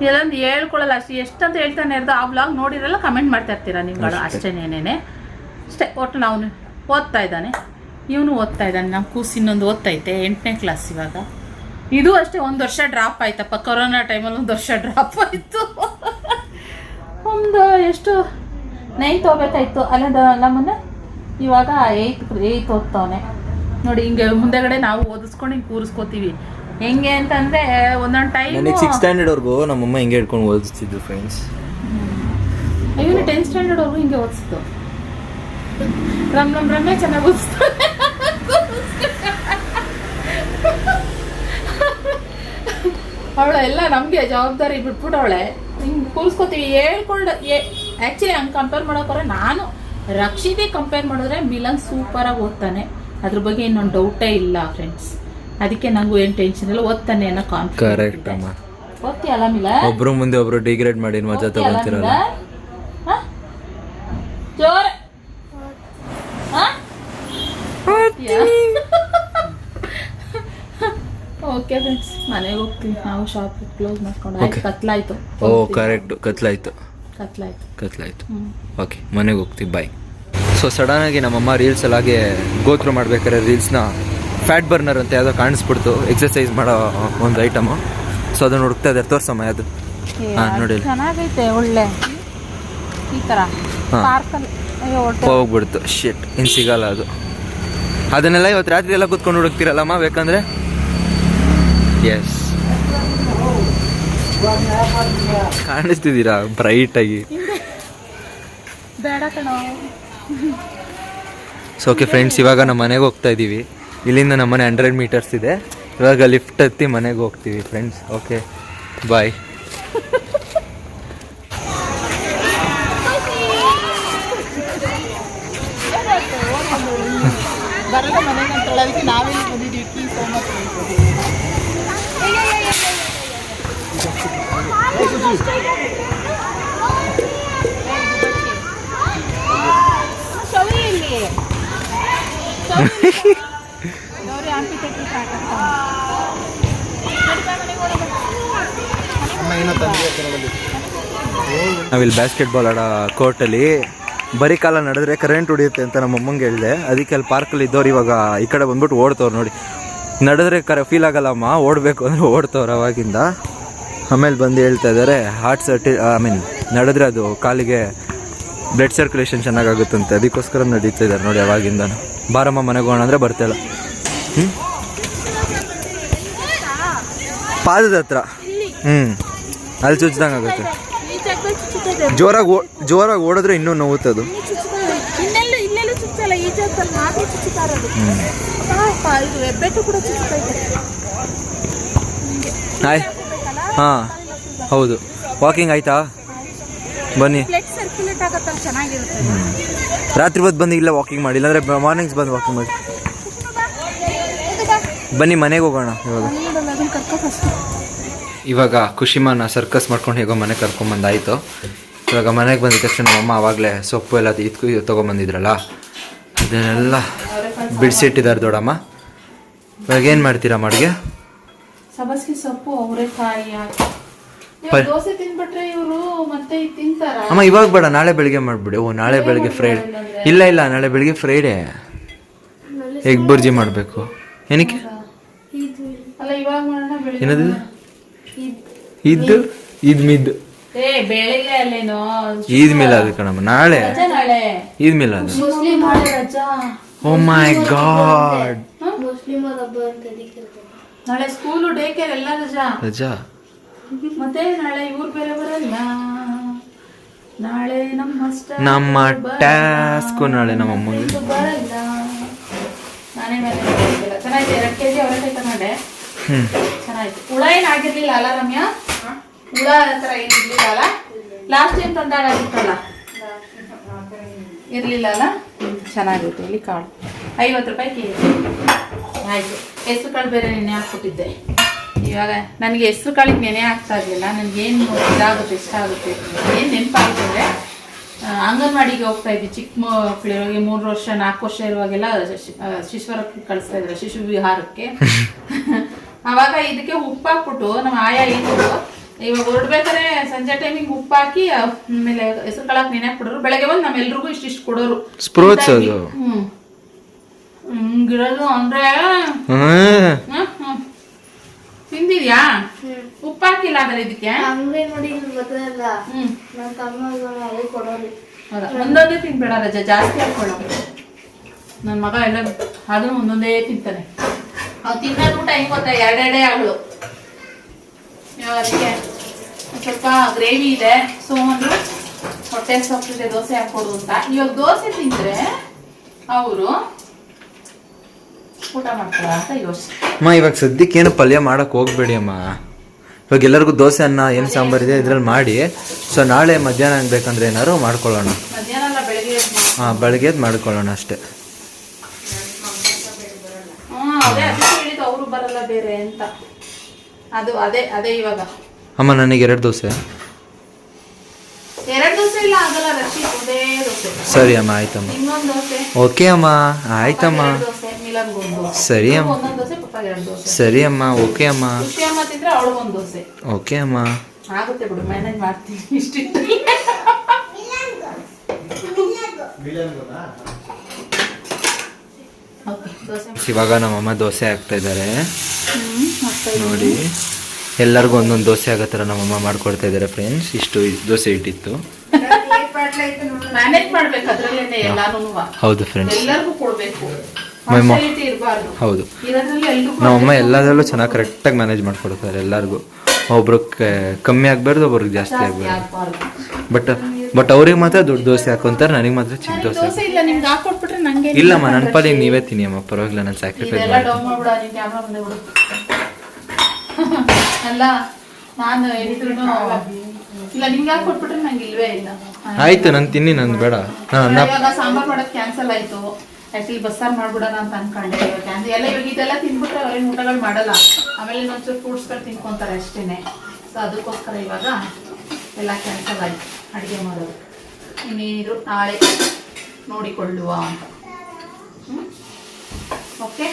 ಎಲ್ಲೊಂದು ಹೇಳ್ಕೊಳ್ಳಲ್ಲ ಅಷ್ಟು ಎಷ್ಟಂತ ಹೇಳ್ತಾನೆ ಇರೋದು ಆ ವ್ಲಾಗ್ ನೋಡಿರಲ್ಲ ಕಮೆಂಟ್ ಮಾಡ್ತಾ ಇರ್ತೀರಾ ನಿಮ್ಗಳು ಅಷ್ಟೇನೇನೇ ಅಷ್ಟೇ ಒಟ್ಟು ನಾವು ಓದ್ತಾ ಇದ್ದಾನೆ. ಇವನು ಓದ್ತಾ ಇದ್ದಾನೆ ನಮ್ಮ ಕೂಸು ಇನ್ನೊಂದು ಓದ್ತೈತೆ ಎಂಟನೇ ಕ್ಲಾಸ್ ಇವಾಗ. ಇದು ಅಷ್ಟೇ ಒಂದು ವರ್ಷ ಡ್ರಾಪ್ ಆಯ್ತಪ್ಪ ಕೊರೋನಾ ಟೈಮಲ್ಲಿ ಒಂದು ವರ್ಷ ಡ್ರಾಪ್ ಆಯಿತು. ಒಂದು ಎಷ್ಟು ನೈನ್ತ್ ಹೋಗ್ಬೇಕಾಯ್ತು ಅಲ್ಲ ನಮ್ಮನ್ನ ಇವಾಗ ಏಯ್ತ್ ಏಯ್ತ್ ಓದ್ತವನೆ. ನೋಡಿ ಹಿಂಗೆ ಮುಂದೆಗಡೆ ನಾವು ಓದಿಸ್ಕೊಂಡು ಹಿಂಗೆ ಕೂರಿಸ್ಕೋತೀವಿ. ಹೆಂಗೆ ಅಂತಂದ್ರೆ ಒಂದೊಂದು ಟೈಮ್ ನನಗೆ ಸಿಕ್ಸ್ ಸ್ಟ್ಯಾಂಡರ್ಡ್ವರೆಗೂ ನಮ್ಮಮ್ಮ ಹಿಂಗೆ ಹಿಡ್ಕೊಂಡು ಓದಿಸ್ತಿದ್ರು ಫ್ರೆಂಡ್ಸ್ ಇವನು ಟೆಂತ್ ಸ್ಟ್ಯಾಂಡರ್ಡ್ವರೆಗೂ ಹಿಂಗೆ ಓದಿಸ್ತು ರಮ್ ರಮ್ ರಮ್ಮೆ ಚೆನ್ನಾಗಿ ಓದಿಸ್ತಾನೆ. ಅವಳ ಎಲ್ಲ ನಮಗೆ ಜವಾಬ್ದಾರಿ ಬಿಟ್ಬಿಟ್ಟು ಅವಳೆ ಹಿಂಗೆ ಕೂರಿಸ್ಕೋತೀವಿ ಹೇಳ್ಕೊಂಡು ಆ್ಯಕ್ಚುಲಿ ಹಂಗೆ ಕಂಪೇರ್ ಮಾಡೋಕ್ಕೋರೆ ನಾನು ರಕ್ಷಿತೆ ಕಂಪೇರ್ ಮಾಡಿದ್ರೆ ಮಿಲನ್ ಸೂಪರಾಗಿ ಓದ್ತಾನೆ. ಅದ್ರ ಬಗ್ಗೆ ಇನ್ನೊಂದು ಡೌಟೇ ಇಲ್ಲ ಫ್ರೆಂಡ್ಸ್ ಅದಕ್ಕೆ ನಂಗೂ ಏನು ಟೆನ್ಷನ್ ಇಲ್ಲ ಓದ್ತಾನೆ ಅನ್ನೋ ಕರೆಕ್ಟ್ ಕಾನ್ಫಿಡೆಂಟ್ ಅಮ್ಮ. ಓದ್ತೀಯಲ್ಲ ಮಿಲನ್? ಒಬ್ರು ಮುಂದೆ ಒಬ್ರು ಡಿಗ್ರೇಡ್ ಮಾಡಿ ಮಜಾ ತಗೊಂತಿರಲ್ಲ ಜೋರ ಓಕೆ ಫ್ರೆಂಡ್ಸ್ ಮನೆಗೆ ಹೋಗ್ತೀವಿ ನಾವು ಶಾಪ್ ಕ್ಲೋಸ್ ಮಾಡ್ಕೊಂಡು ಆಯ್ತು ಕತ್ಲಾಯ್ತು. ಓ ಕರೆಕ್ಟ್ ಕತ್ಲಾಯ್ತು. ಕತ್ಲಾಯ್ತು. ಕತ್ಲಾಯ್ತು. ಓಕೆ ಮನೆಗೆ ಹೋಗ್ತೀವಿ. ಬಾಯ್ ಸೊ ಸಡನ್ನಾಗಿ ನಮ್ಮಮ್ಮ ರೀಲ್ಸ್ ಹಾಗೆ ಗೋತ್ರ ಮಾಡ್ಬೇಕಾದ್ರೆ ರೀಲ್ಸ್ನ ಫ್ಯಾಟ್ ಬರ್ನರ್ ಅಂತ ಯಾವುದೋ ಕಾಣಿಸ್ಬಿಡ್ತು. ಎಕ್ಸರ್ಸೈಸ್ ಮಾಡೋ ಒಂದು ಐಟಮು ಸೊ ಅದನ್ನು ಹುಡುಕ್ತಾ ಇದ್ದಾರೆ. ತೋರ್ಸಮ್ಮ ಅದು ಹಾಂ ನೋಡಿ. ಚೆನ್ನಾಗೈತೆ ಒಳ್ಳೆ. ಈ ಥರ ಹೋಗ್ಬಿಡ್ತು. ಶಿಟ್ ಇನ್ ಸಿಗಲ್ಲ ಅದು. ಅದನ್ನೆಲ್ಲ ಇವತ್ತು ರಾತ್ರಿ ಎಲ್ಲ ಕೂತ್ಕೊಂಡು ಹುಡುಕ್ತಿರಲ್ಲಮ್ಮ ಬೇಕಂದ್ರೆ? ಎಸ್ ಕಾಣಿಸ್ತಿದ್ದೀರಾ? ಬ್ರೈಟ್ ಆಗಿ. ಸೊ ಓಕೆ ಫ್ರೆಂಡ್ಸ್ ಇವಾಗ ನಮ್ಮ ಮನೆಗೆ ಹೋಗ್ತಾ ಇದ್ದೀವಿ. ಇಲ್ಲಿಂದ ನಮ್ಮ ಮನೆ ಹಂಡ್ರೆಡ್ ಮೀಟರ್ಸ್ ಇದೆ. ಇವಾಗ ಲಿಫ್ಟ್ ಹತ್ತಿ ಮನೆಗೆ ಹೋಗ್ತೀವಿ ಫ್ರೆಂಡ್ಸ್ ಓಕೆ ಬಾಯ್ ಬರಲ್ಲ ಮನೆಗೆ ಅಂತ ಹೇಳೋದಕ್ಕೆ ನಾವೆಲ್ಲಿ ನಾವಿಲ್ಲಿ ಬ್ಯಾಸ್ಕೆಟ್ಬಾಲ್ ಆಡೋ ಕೋರ್ಟಲ್ಲಿ ಬರೀ ಕಾಲ ನಡೆದ್ರೆ ಕರೆಂಟ್ ಹೊಡಿಯುತ್ತೆ ಅಂತ ನಮ್ಮ ಅಮ್ಮಂಗೆ ಹೇಳಿದೆ. ಅದಕ್ಕೆ ಅಲ್ಲಿ ಪಾರ್ಕಲ್ಲಿ ಇದ್ದವ್ರು ಇವಾಗ ಈ ಕಡೆ ಬಂದ್ಬಿಟ್ಟು ಓಡ್ತವ್ರು ನೋಡಿ. ನಡೆದ್ರೆ ಕರೆ ಫೀಲ್ ಆಗಲ್ಲಮ್ಮ, ಓಡಬೇಕು ಅಂದರೆ ಓಡ್ತವ್ರು ಅವಾಗಿಂದ. ಆಮೇಲೆ ಬಂದು ಹೇಳ್ತಾ ಇದ್ದಾರೆ ಹಾರ್ಟ್ ಸರ್ಟಿ ಐ ಮೀನ್ ನಡೆದ್ರೆ ಅದು ಕಾಲಿಗೆ ಬ್ಲಡ್ ಸರ್ಕ್ಯುಲೇಷನ್ ಚೆನ್ನಾಗಾಗುತ್ತಂತೆ ಅದಕ್ಕೋಸ್ಕರ ನಡೀತಾ ಇದ್ದಾರೆ ನೋಡಿ ಅವಾಗಿಂದ ಬಾರಮ್ಮ ಮನೆಗೆ ಹೋಗೋಣ ಅಂದರೆ ಬರ್ತಾಯಿಲ್ಲ ಹ್ಞೂ ಪಾದದ ಹತ್ರ. ಹ್ಞೂ ಅಲ್ಲಿ ಚುಚ್ದಂಗೆ ಆಗುತ್ತೆ. ಜೋರಾಗಿ ಓ ಜೋರಾಗಿ ಓಡಿದ್ರೆ ಇನ್ನೂ ನೋವುತ್ತದು. ಹಾಯ್ ಹಾಂ ಹೌದು. ವಾಕಿಂಗ್ ಆಯ್ತಾ? ಬನ್ನಿ. ರಾತ್ರಿ ಹೊತ್ತು ಬಂದು ಇಲ್ಲ ವಾಕಿಂಗ್ ಮಾಡಿ ಇಲ್ಲಾಂದರೆ ಮಾರ್ನಿಂಗ್ಸ್ ಬಂದು ವಾಕಿಂಗ್ ಮಾಡಿ. ಬನ್ನಿ ಮನೆಗೆ ಹೋಗೋಣ ಇವಾಗ. ಅದನ್ನ ಕರ್ಕೊ ಫಸ್ಟ್ ಇವಾಗ ಖುಷಿಮಾನ ಸರ್ಕಸ್ ಮಾಡ್ಕೊಂಡು ಹೇಗೋ ಮನೆಗೆ ಕರ್ಕೊಂಬಂದಾಯಿತು. ಇವಾಗ ಮನೆಗೆ ಬಂದಿದ್ದ ತಕ್ಷಣ ನಮ್ಮಮ್ಮ ಆವಾಗಲೇ ಸೊಪ್ಪು ಎಲ್ಲ ಇದ್ಕು ತೊಗೊಂಬಂದಿದ್ರಲ್ಲ ಅದನ್ನೆಲ್ಲ ಬಿಡಿಸಿಟ್ಟಿದ್ದಾರೆ ದೊಡ್ಡಮ್ಮ. ಇವಾಗ ಏನು ಮಾಡ್ತೀರಮ್ಮ ಅಡುಗೆ ಸಬಸ್ಗಿ ಸೊಪ್ಪು ಅವರೆಕಾಯಿ ಹಾಕಿ ಪಲ್- ದೋಸೆ ತಿನ್ಬಿಟ್ರೆ ಇವರು ಮತ್ತೆ ಇದ್ ತಿಂತಾರ? ಅಮ್ಮ ಇವಾಗ ಬೇಡ ನಾಳೆ ಬೆಳಿಗ್ಗೆ ಮಾಡಿಬಿಡಿ. ಓ ನಾಳೆ ಬೆಳಿಗ್ಗೆ ಫ್ರೈಡೆ ಇಲ್ಲ ಇಲ್ಲ ನಾಳೆ ಬೆಳಿಗ್ಗೆ ಫ್ರೈಡೆ ಎಗ್ ಬುರ್ಜಿ ಮಾಡಬೇಕು. ಏನಕ್ಕೆ? ಅಲ್ಲ ಇವಾಗ ಮಾಡೋಣ ಬೆಳಿಗ್ಗೆ ಏನದು? ಇದ್ದು ಇದ್ ಮಿದ್ದು ಏ ಬೆಳಿಗ್ಗೆ ಅಲ್ಲೇನೋ? ಈದ್ ಮಿಲಾದ್ ಅದು ಕಣಮ್ಮ ನಾಳೆ? ರಜಾ ನಾಳೆ? ಈದ್ ಮೇಲೆ ಅದು ಮುಸ್ಲಿಂ ನಾಳೆ ರಜಾ? ಓ ಮೈ ಗಾಡ್ ನಾಳೆ ಸ್ಕೂಲು ಡೇ ಕೇರ್ ಎಲ್ಲ ರಜಾ. ರಜಾ. ಮತ್ತೆ ನಾಳೆ ಇವ್ರು ಬೇರೆ ಬರಲ್ಲ. ನಾಳೆ ನಮ್ಮ ನಮ್ಮ. ಟ್ಯಾಸ್ಕು ನಾಳೆ ನಮ್ಮ ಅಮ್ಮಂಗೆ. ಬರಲ್ಲ. ನಾನೇ ಮೇಲೆ. ಚೆನ್ನಾಗಿದೆ ಎರಡು ಕೆಜಿ ಅವರೆಕಾಯಿ ತಗೊಂಡೆ. ಚೆನ್ನಾಯ್ತು ಹುಳ ಏನು ಆಗಿರ್ಲಿಲ್ಲ ಅಲ್ಲ ರಮ್ಯಾ? ಹುಳ ಹತ್ರ ಏನು ಇರಲಿಲ್ಲ ಅಲ್ಲ? ಲಾಸ್ಟ್ ಟೈಮ್ ತಂದಾಗ ಆಗಿತ್ತಲ್ಲ ಇರಲಿಲ್ಲ ಅಲ್ಲ? ಚೆನ್ನಾಗಿತ್ತು ಚೆನ್ನಾಗೈತೆ ಇಲ್ಲಿ ಕಾಳು. ಐವತ್ತು ರೂಪಾಯಿ ಕೆ ಜಿ ಆಯಿತು. ಹೆಸ್ರು ಕಾಳು ಬೇರೆ ನೆನೆ ಹಾಕ್ಬಿಟ್ಟಿದ್ದೆ. ಇವಾಗ ನನಗೆ ಹೆಸ್ರು ಕಾಳಿಗೆ ನೆನೆ ಹಾಕ್ತಾ ಇರಲಿಲ್ಲ. ನನಗೇನು ಇದಾಗುತ್ತೆ ಇಷ್ಟ ಆಗುತ್ತೆ? ಏನು ನೆನಪಾಗುತ್ತೆ ಅಂದರೆ ಅಂಗನವಾಡಿಗೆ ಹೋಗ್ತಾ ಇದ್ವಿ. ಚಿಕ್ಕ ಮಕ್ಕಳಿರೋಗಿ ಮೂರು ವರ್ಷ ನಾಲ್ಕು ವರ್ಷ ಇರುವಾಗೆಲ್ಲ ಶಿಶುವರಕ್ಕೆ ಕಳಿಸ್ತಾ ಇದ್ರು ಶಿಶು ವಿಹಾರಕ್ಕೆ. ಅವಾಗ ಇದಕ್ಕೆ ಉಪ್ಪು ಹಾಕ್ಬಿಟ್ಟು ನಮ್ಮ ಆಯಾ ಇದ್ರು ಇವಾಗ ಹೊರಡ್ಬೇಕಾದ್ರೆ ಸಂಜೆ ಟೈಮಿಂಗ್ ಉಪ್ಪು ಹಾಕಿ ಆಮೇಲೆ ಹೆಸರು ಕಾಳಕ್ಕೆ ನೆನೆ ಹಾಕ್ಬಿಡೋರು. ಬೆಳಗ್ಗೆ ಬಂದು ನಮ್ಮೆಲ್ರಿಗೂ ಇಷ್ಟಿಷ್ಟು ಕೊಡೋರು. ಹ್ಞೂ ಹಿಂಗಿರೋದು ಅಂದ್ರೆ. ತಿಂದಿದ್ಯಾ? ಉಪ್ಪು ಹಾಕಿಲ್ಲ ಅಂದ್ರೆ ಇದಕ್ಕೆ? ಅಂಗಡಿ ನೋಡಿ ಗೊತ್ತಲ್ಲ ಹ್ಮ್. ನನ್ನ ತಮ್ಮ ಅದೇ ಕೊಡೋರು ಹೌದಾ? ಒಂದೊಂದೇ ತಿನ್ಬೇಡ ರಜ ಜಾಸ್ತಿ ಹಾಕೊಳ್ಳೋ ನನ್ನ ಮಗ ಎಲ್ಲ ಅದನ್ನು ಒಂದೊಂದೇ ತಿಂತಾನೆ. ಅವ್ನು ತಿನ್ನೋದು ಊಟ ಹೆಂಗ್ ಗೊತ್ತಾ? ಎರಡೆರಡೇ ಆಗಲು ಇವಾಗ ಅದಕ್ಕೆ ಸ್ವಲ್ಪ ಗ್ರೇವಿ ಇದೆ ಸೊ ಒಂದು ಹೊಟ್ಟೆ ಸೊಪ್ಪಿದೆ ದೋಸೆ ಹಾಕೊಡು ಅಂತ. ಇವಾಗ ದೋಸೆ ತಿಂದ್ರೆ ಅವರು ಊಟ ಮಾಡ್ತಾರ ಅಂತ ಯೋಚನೆ ಅಮ್ಮ ಇವಾಗ ಸದ್ಯಕ್ಕೆ ಏನು ಪಲ್ಯ ಮಾಡಕ್ ಹೋಗ್ಬೇಡಿ ಅಮ್ಮ. ಇವಾಗ ಎಲ್ಲರಿಗೂ ದೋಸೆ ಅನ್ನ ಏನು ಸಾಂಬಾರಿದೆ ಇದ್ರಲ್ಲಿ ಮಾಡಿ. ಸೊ ನಾಳೆ ಮಧ್ಯಾಹ್ನ ಆಗ್ಬೇಕಂದ್ರೆ ಏನಾದ್ರು ಮಾಡ್ಕೊಳ್ಳೋಣ. ಮಧ್ಯಾಹ್ನ ಎಲ್ಲ ಬೆಳಗ್ಗೆ ಎದ್ದು. ಹಾಂ ಮಾಡ್ಕೊಳ್ಳೋಣ ಅಷ್ಟೇ. ಹ್ಮ್ ಅದೇ ಅದಕ್ಕೆ ಹೇಳಿದ್ದು ಅವರು ಬರಲ್ಲ ಬೇರೆ ಅಂತ. ಅದು ಅದೇ ಅದೇ ಇವಾಗ. ಅಮ್ಮ ನನಗೆ ಎರಡು ದೋಸೆ. ಎರಡು ದೋಸೆ ಇಲ್ಲ ಆಗಲ್ಲ ರಕ್ಷಿ ಒಂದೇ ದೋಸೆ. ಸರಿ ಅಮ್ಮ ಆಯ್ತಮ್ಮ. ಇನ್ನೊಂದು ದೋಸೆ. ಓಕೆ ಅಮ್ಮ ಆಯ್ತಮ್ಮ. ಎರಡು ದೋಸೆ. ಸರಿ ಅಮ್ಮ. ಸರಿ ಅಮ್ಮ ಓಕೆ ಅಮ್ಮ. ಓಕೆ ಅಮ್ಮ ಆಗುತ್ತೆ ಬಿಡು ಮ್ಯಾನೇಜ್ ಮಾಡ್ತೀನಿ ಇಷ್ಟಿಟ್ಟು ಓಕೆ ದೋಸೆ ಇವಾಗ ನಮ್ಮಮ್ಮ ದೋಸೆ ಹಾಕ್ತಾ ಇದ್ದಾರೆ ನೋಡಿ ಎಲ್ಲರಿಗೂ ಒಂದೊಂದು ದೋಸೆ ಆಗೋ ಥರ ನಮ್ಮಮ್ಮ ಮಾಡ್ಕೊಡ್ತಾ ಇದ್ದಾರೆ ಫ್ರೆಂಡ್ಸ್ ಇಷ್ಟು ದೋಸೆ ಇಟ್ಟಿತ್ತು. ಮ್ಯಾನೇಜ್ ಮಾಡ್ಬೇಕು ಅದ್ರಲ್ಲೇನೆ ಎಲ್ಲಾನು ಹೌದು ಫ್ರೆಂಡ್ಸ್ ಇರಬಾರ್ದು. ಹೌದು. ನಮ್ಮ ಅಮ್ಮ ನಮ್ಮಮ್ಮ ಎಲ್ಲದರಲ್ಲೂ ಚೆನ್ನಾಗಿ ಕರೆಕ್ಟಾಗಿ ಮ್ಯಾನೇಜ್ ಮಾಡ್ಕೊಡ್ತಾರೆ ಎಲ್ಲರಿಗೂ. ಒಬ್ರು ಕಮ್ಮಿ ಆಗಬಾರ್ದು ಒಬ್ರಿಗೆ ಜಾಸ್ತಿ ಆಗಬಾರ್ದು. ಬಟ್ ಬಟ್ ಅವ್ರಿಗೆ ಮಾತ್ರ ದೊಡ್ಡ ದೋಸೆ ಹಾಕೊಂತಾರೆ ನನಗೆ ಮಾತ್ರ ಚಿಕ್ಕ ದೋಸೆ. ಇಲ್ಲಮ್ಮ ನನ್ನ ಪಾಲಿಗೆ ನೀವೇ ತಿನ್ನಿ ಅಮ್ಮ ಪರವಾಗಿಲ್ಲ ನಾನು ಸ್ಯಾಕ್ರಿಫೈಸ್ ಮಾಡಿ ನಿನ್ ನಾನು ಆಯ್ತು ನಾನು ತಿನ್ನಿ ನಂದು ಬೇಡ. ಹಾಂ ನಾ ಸಾಂಬಾರ್ ಮಾಡೋದು ಕ್ಯಾನ್ಸಲ್ ಆಯ್ತು. ಆಕ್ಚುಲಿ ಬಸ್ಸಾರು ಮಾಡ್ಬಿಡೋಣ ಅಂತ ಅನ್ಕೊಂಡೆ ಇವಾಗ ಅಂದ್ರೆ ಎಲ್ಲ ಇವಾಗ ಇದೆಲ್ಲ ತಿನ್ಬಿಟ್ರೆ ಅವ್ರೇನು ಊಟಗಳು ಮಾಡಲ್ಲ. ಆಮೇಲೆ ಇನ್ನೊಂಚೂರು ಫ್ರೂಟ್ಸ್ಗಳು ತಿನ್ಕೊಂತಾರೆ ಅಷ್ಟೇನೆ. ಸೊ ಅದಕ್ಕೋಸ್ಕರ ಇವಾಗ ಎಲ್ಲ ಕ್ಯಾನ್ಸಲ್ ಆಯ್ತು ಅಡುಗೆ ಮಾಡೋದು. ಇನ್ನೇನಿದ್ರು ನಾಳೆ ನೋಡಿಕೊಳ್ಳುವ ಅಂತ. ಓಕೆ.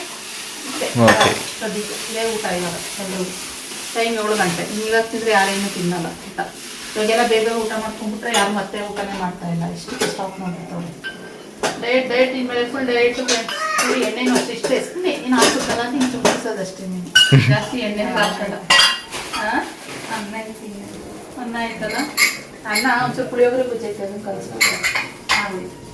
ಸದ್ಯಕ್ಕೆ ಇದೇ ಊಟ ಇವಾಗ. ಎಲ್ಲರೂ ಟೈಮ್ ಏಳು ಗಂಟೆ. ಇವಾಗ ತಿಂದ್ರೆ ಯಾರೇನು ತಿನ್ನಲ್ಲ. ಊಟ ಇವಾಗೆಲ್ಲ ಬೇಗ ಊಟ ಮಾಡ್ಕೊಂಡ್ಬಿಟ್ರೆ ಯಾರು ಮತ್ತೆ ಊಟನೇ ಮಾಡ್ತಾ ಇಲ್ಲ. ಇಷ್ಟು ಸ್ಟಾಪ್ ಮಾಡ್ಬಿಡ್ತಾರೆ ಡಯಟ್ ಡಯಟ್ ಇನ್ಮೇಲೆ ಫುಲ್ ಡಯಟ್ ನೋಡಿ ಎಣ್ಣೆನೂ ಅಷ್ಟೇ ಇಷ್ಟೇ ಎಷ್ಟೇ ಏನು ಹಾಕ್ಬಿಟ್ಟಲ್ಲ ಅಂತ ಹಿಂಗೆ ಚುಮ್ಮಿಸೋದಷ್ಟೇ ನೀನು ಜಾಸ್ತಿ ಎಣ್ಣೆ ಹಾಕಲ್ಲ ಹಾಂ ಅನ್ನ ಅನ್ನ ಆಯ್ತಲ್ಲ ಅನ್ನ ಒಂಚೂರು ಪುಳಿಯೋಗರೆ ಗುಜ್ಜೈತೆ ಅದನ್ನು ಕಲಿಸ್ಬೇಕು ಆಗೋಯ್ತು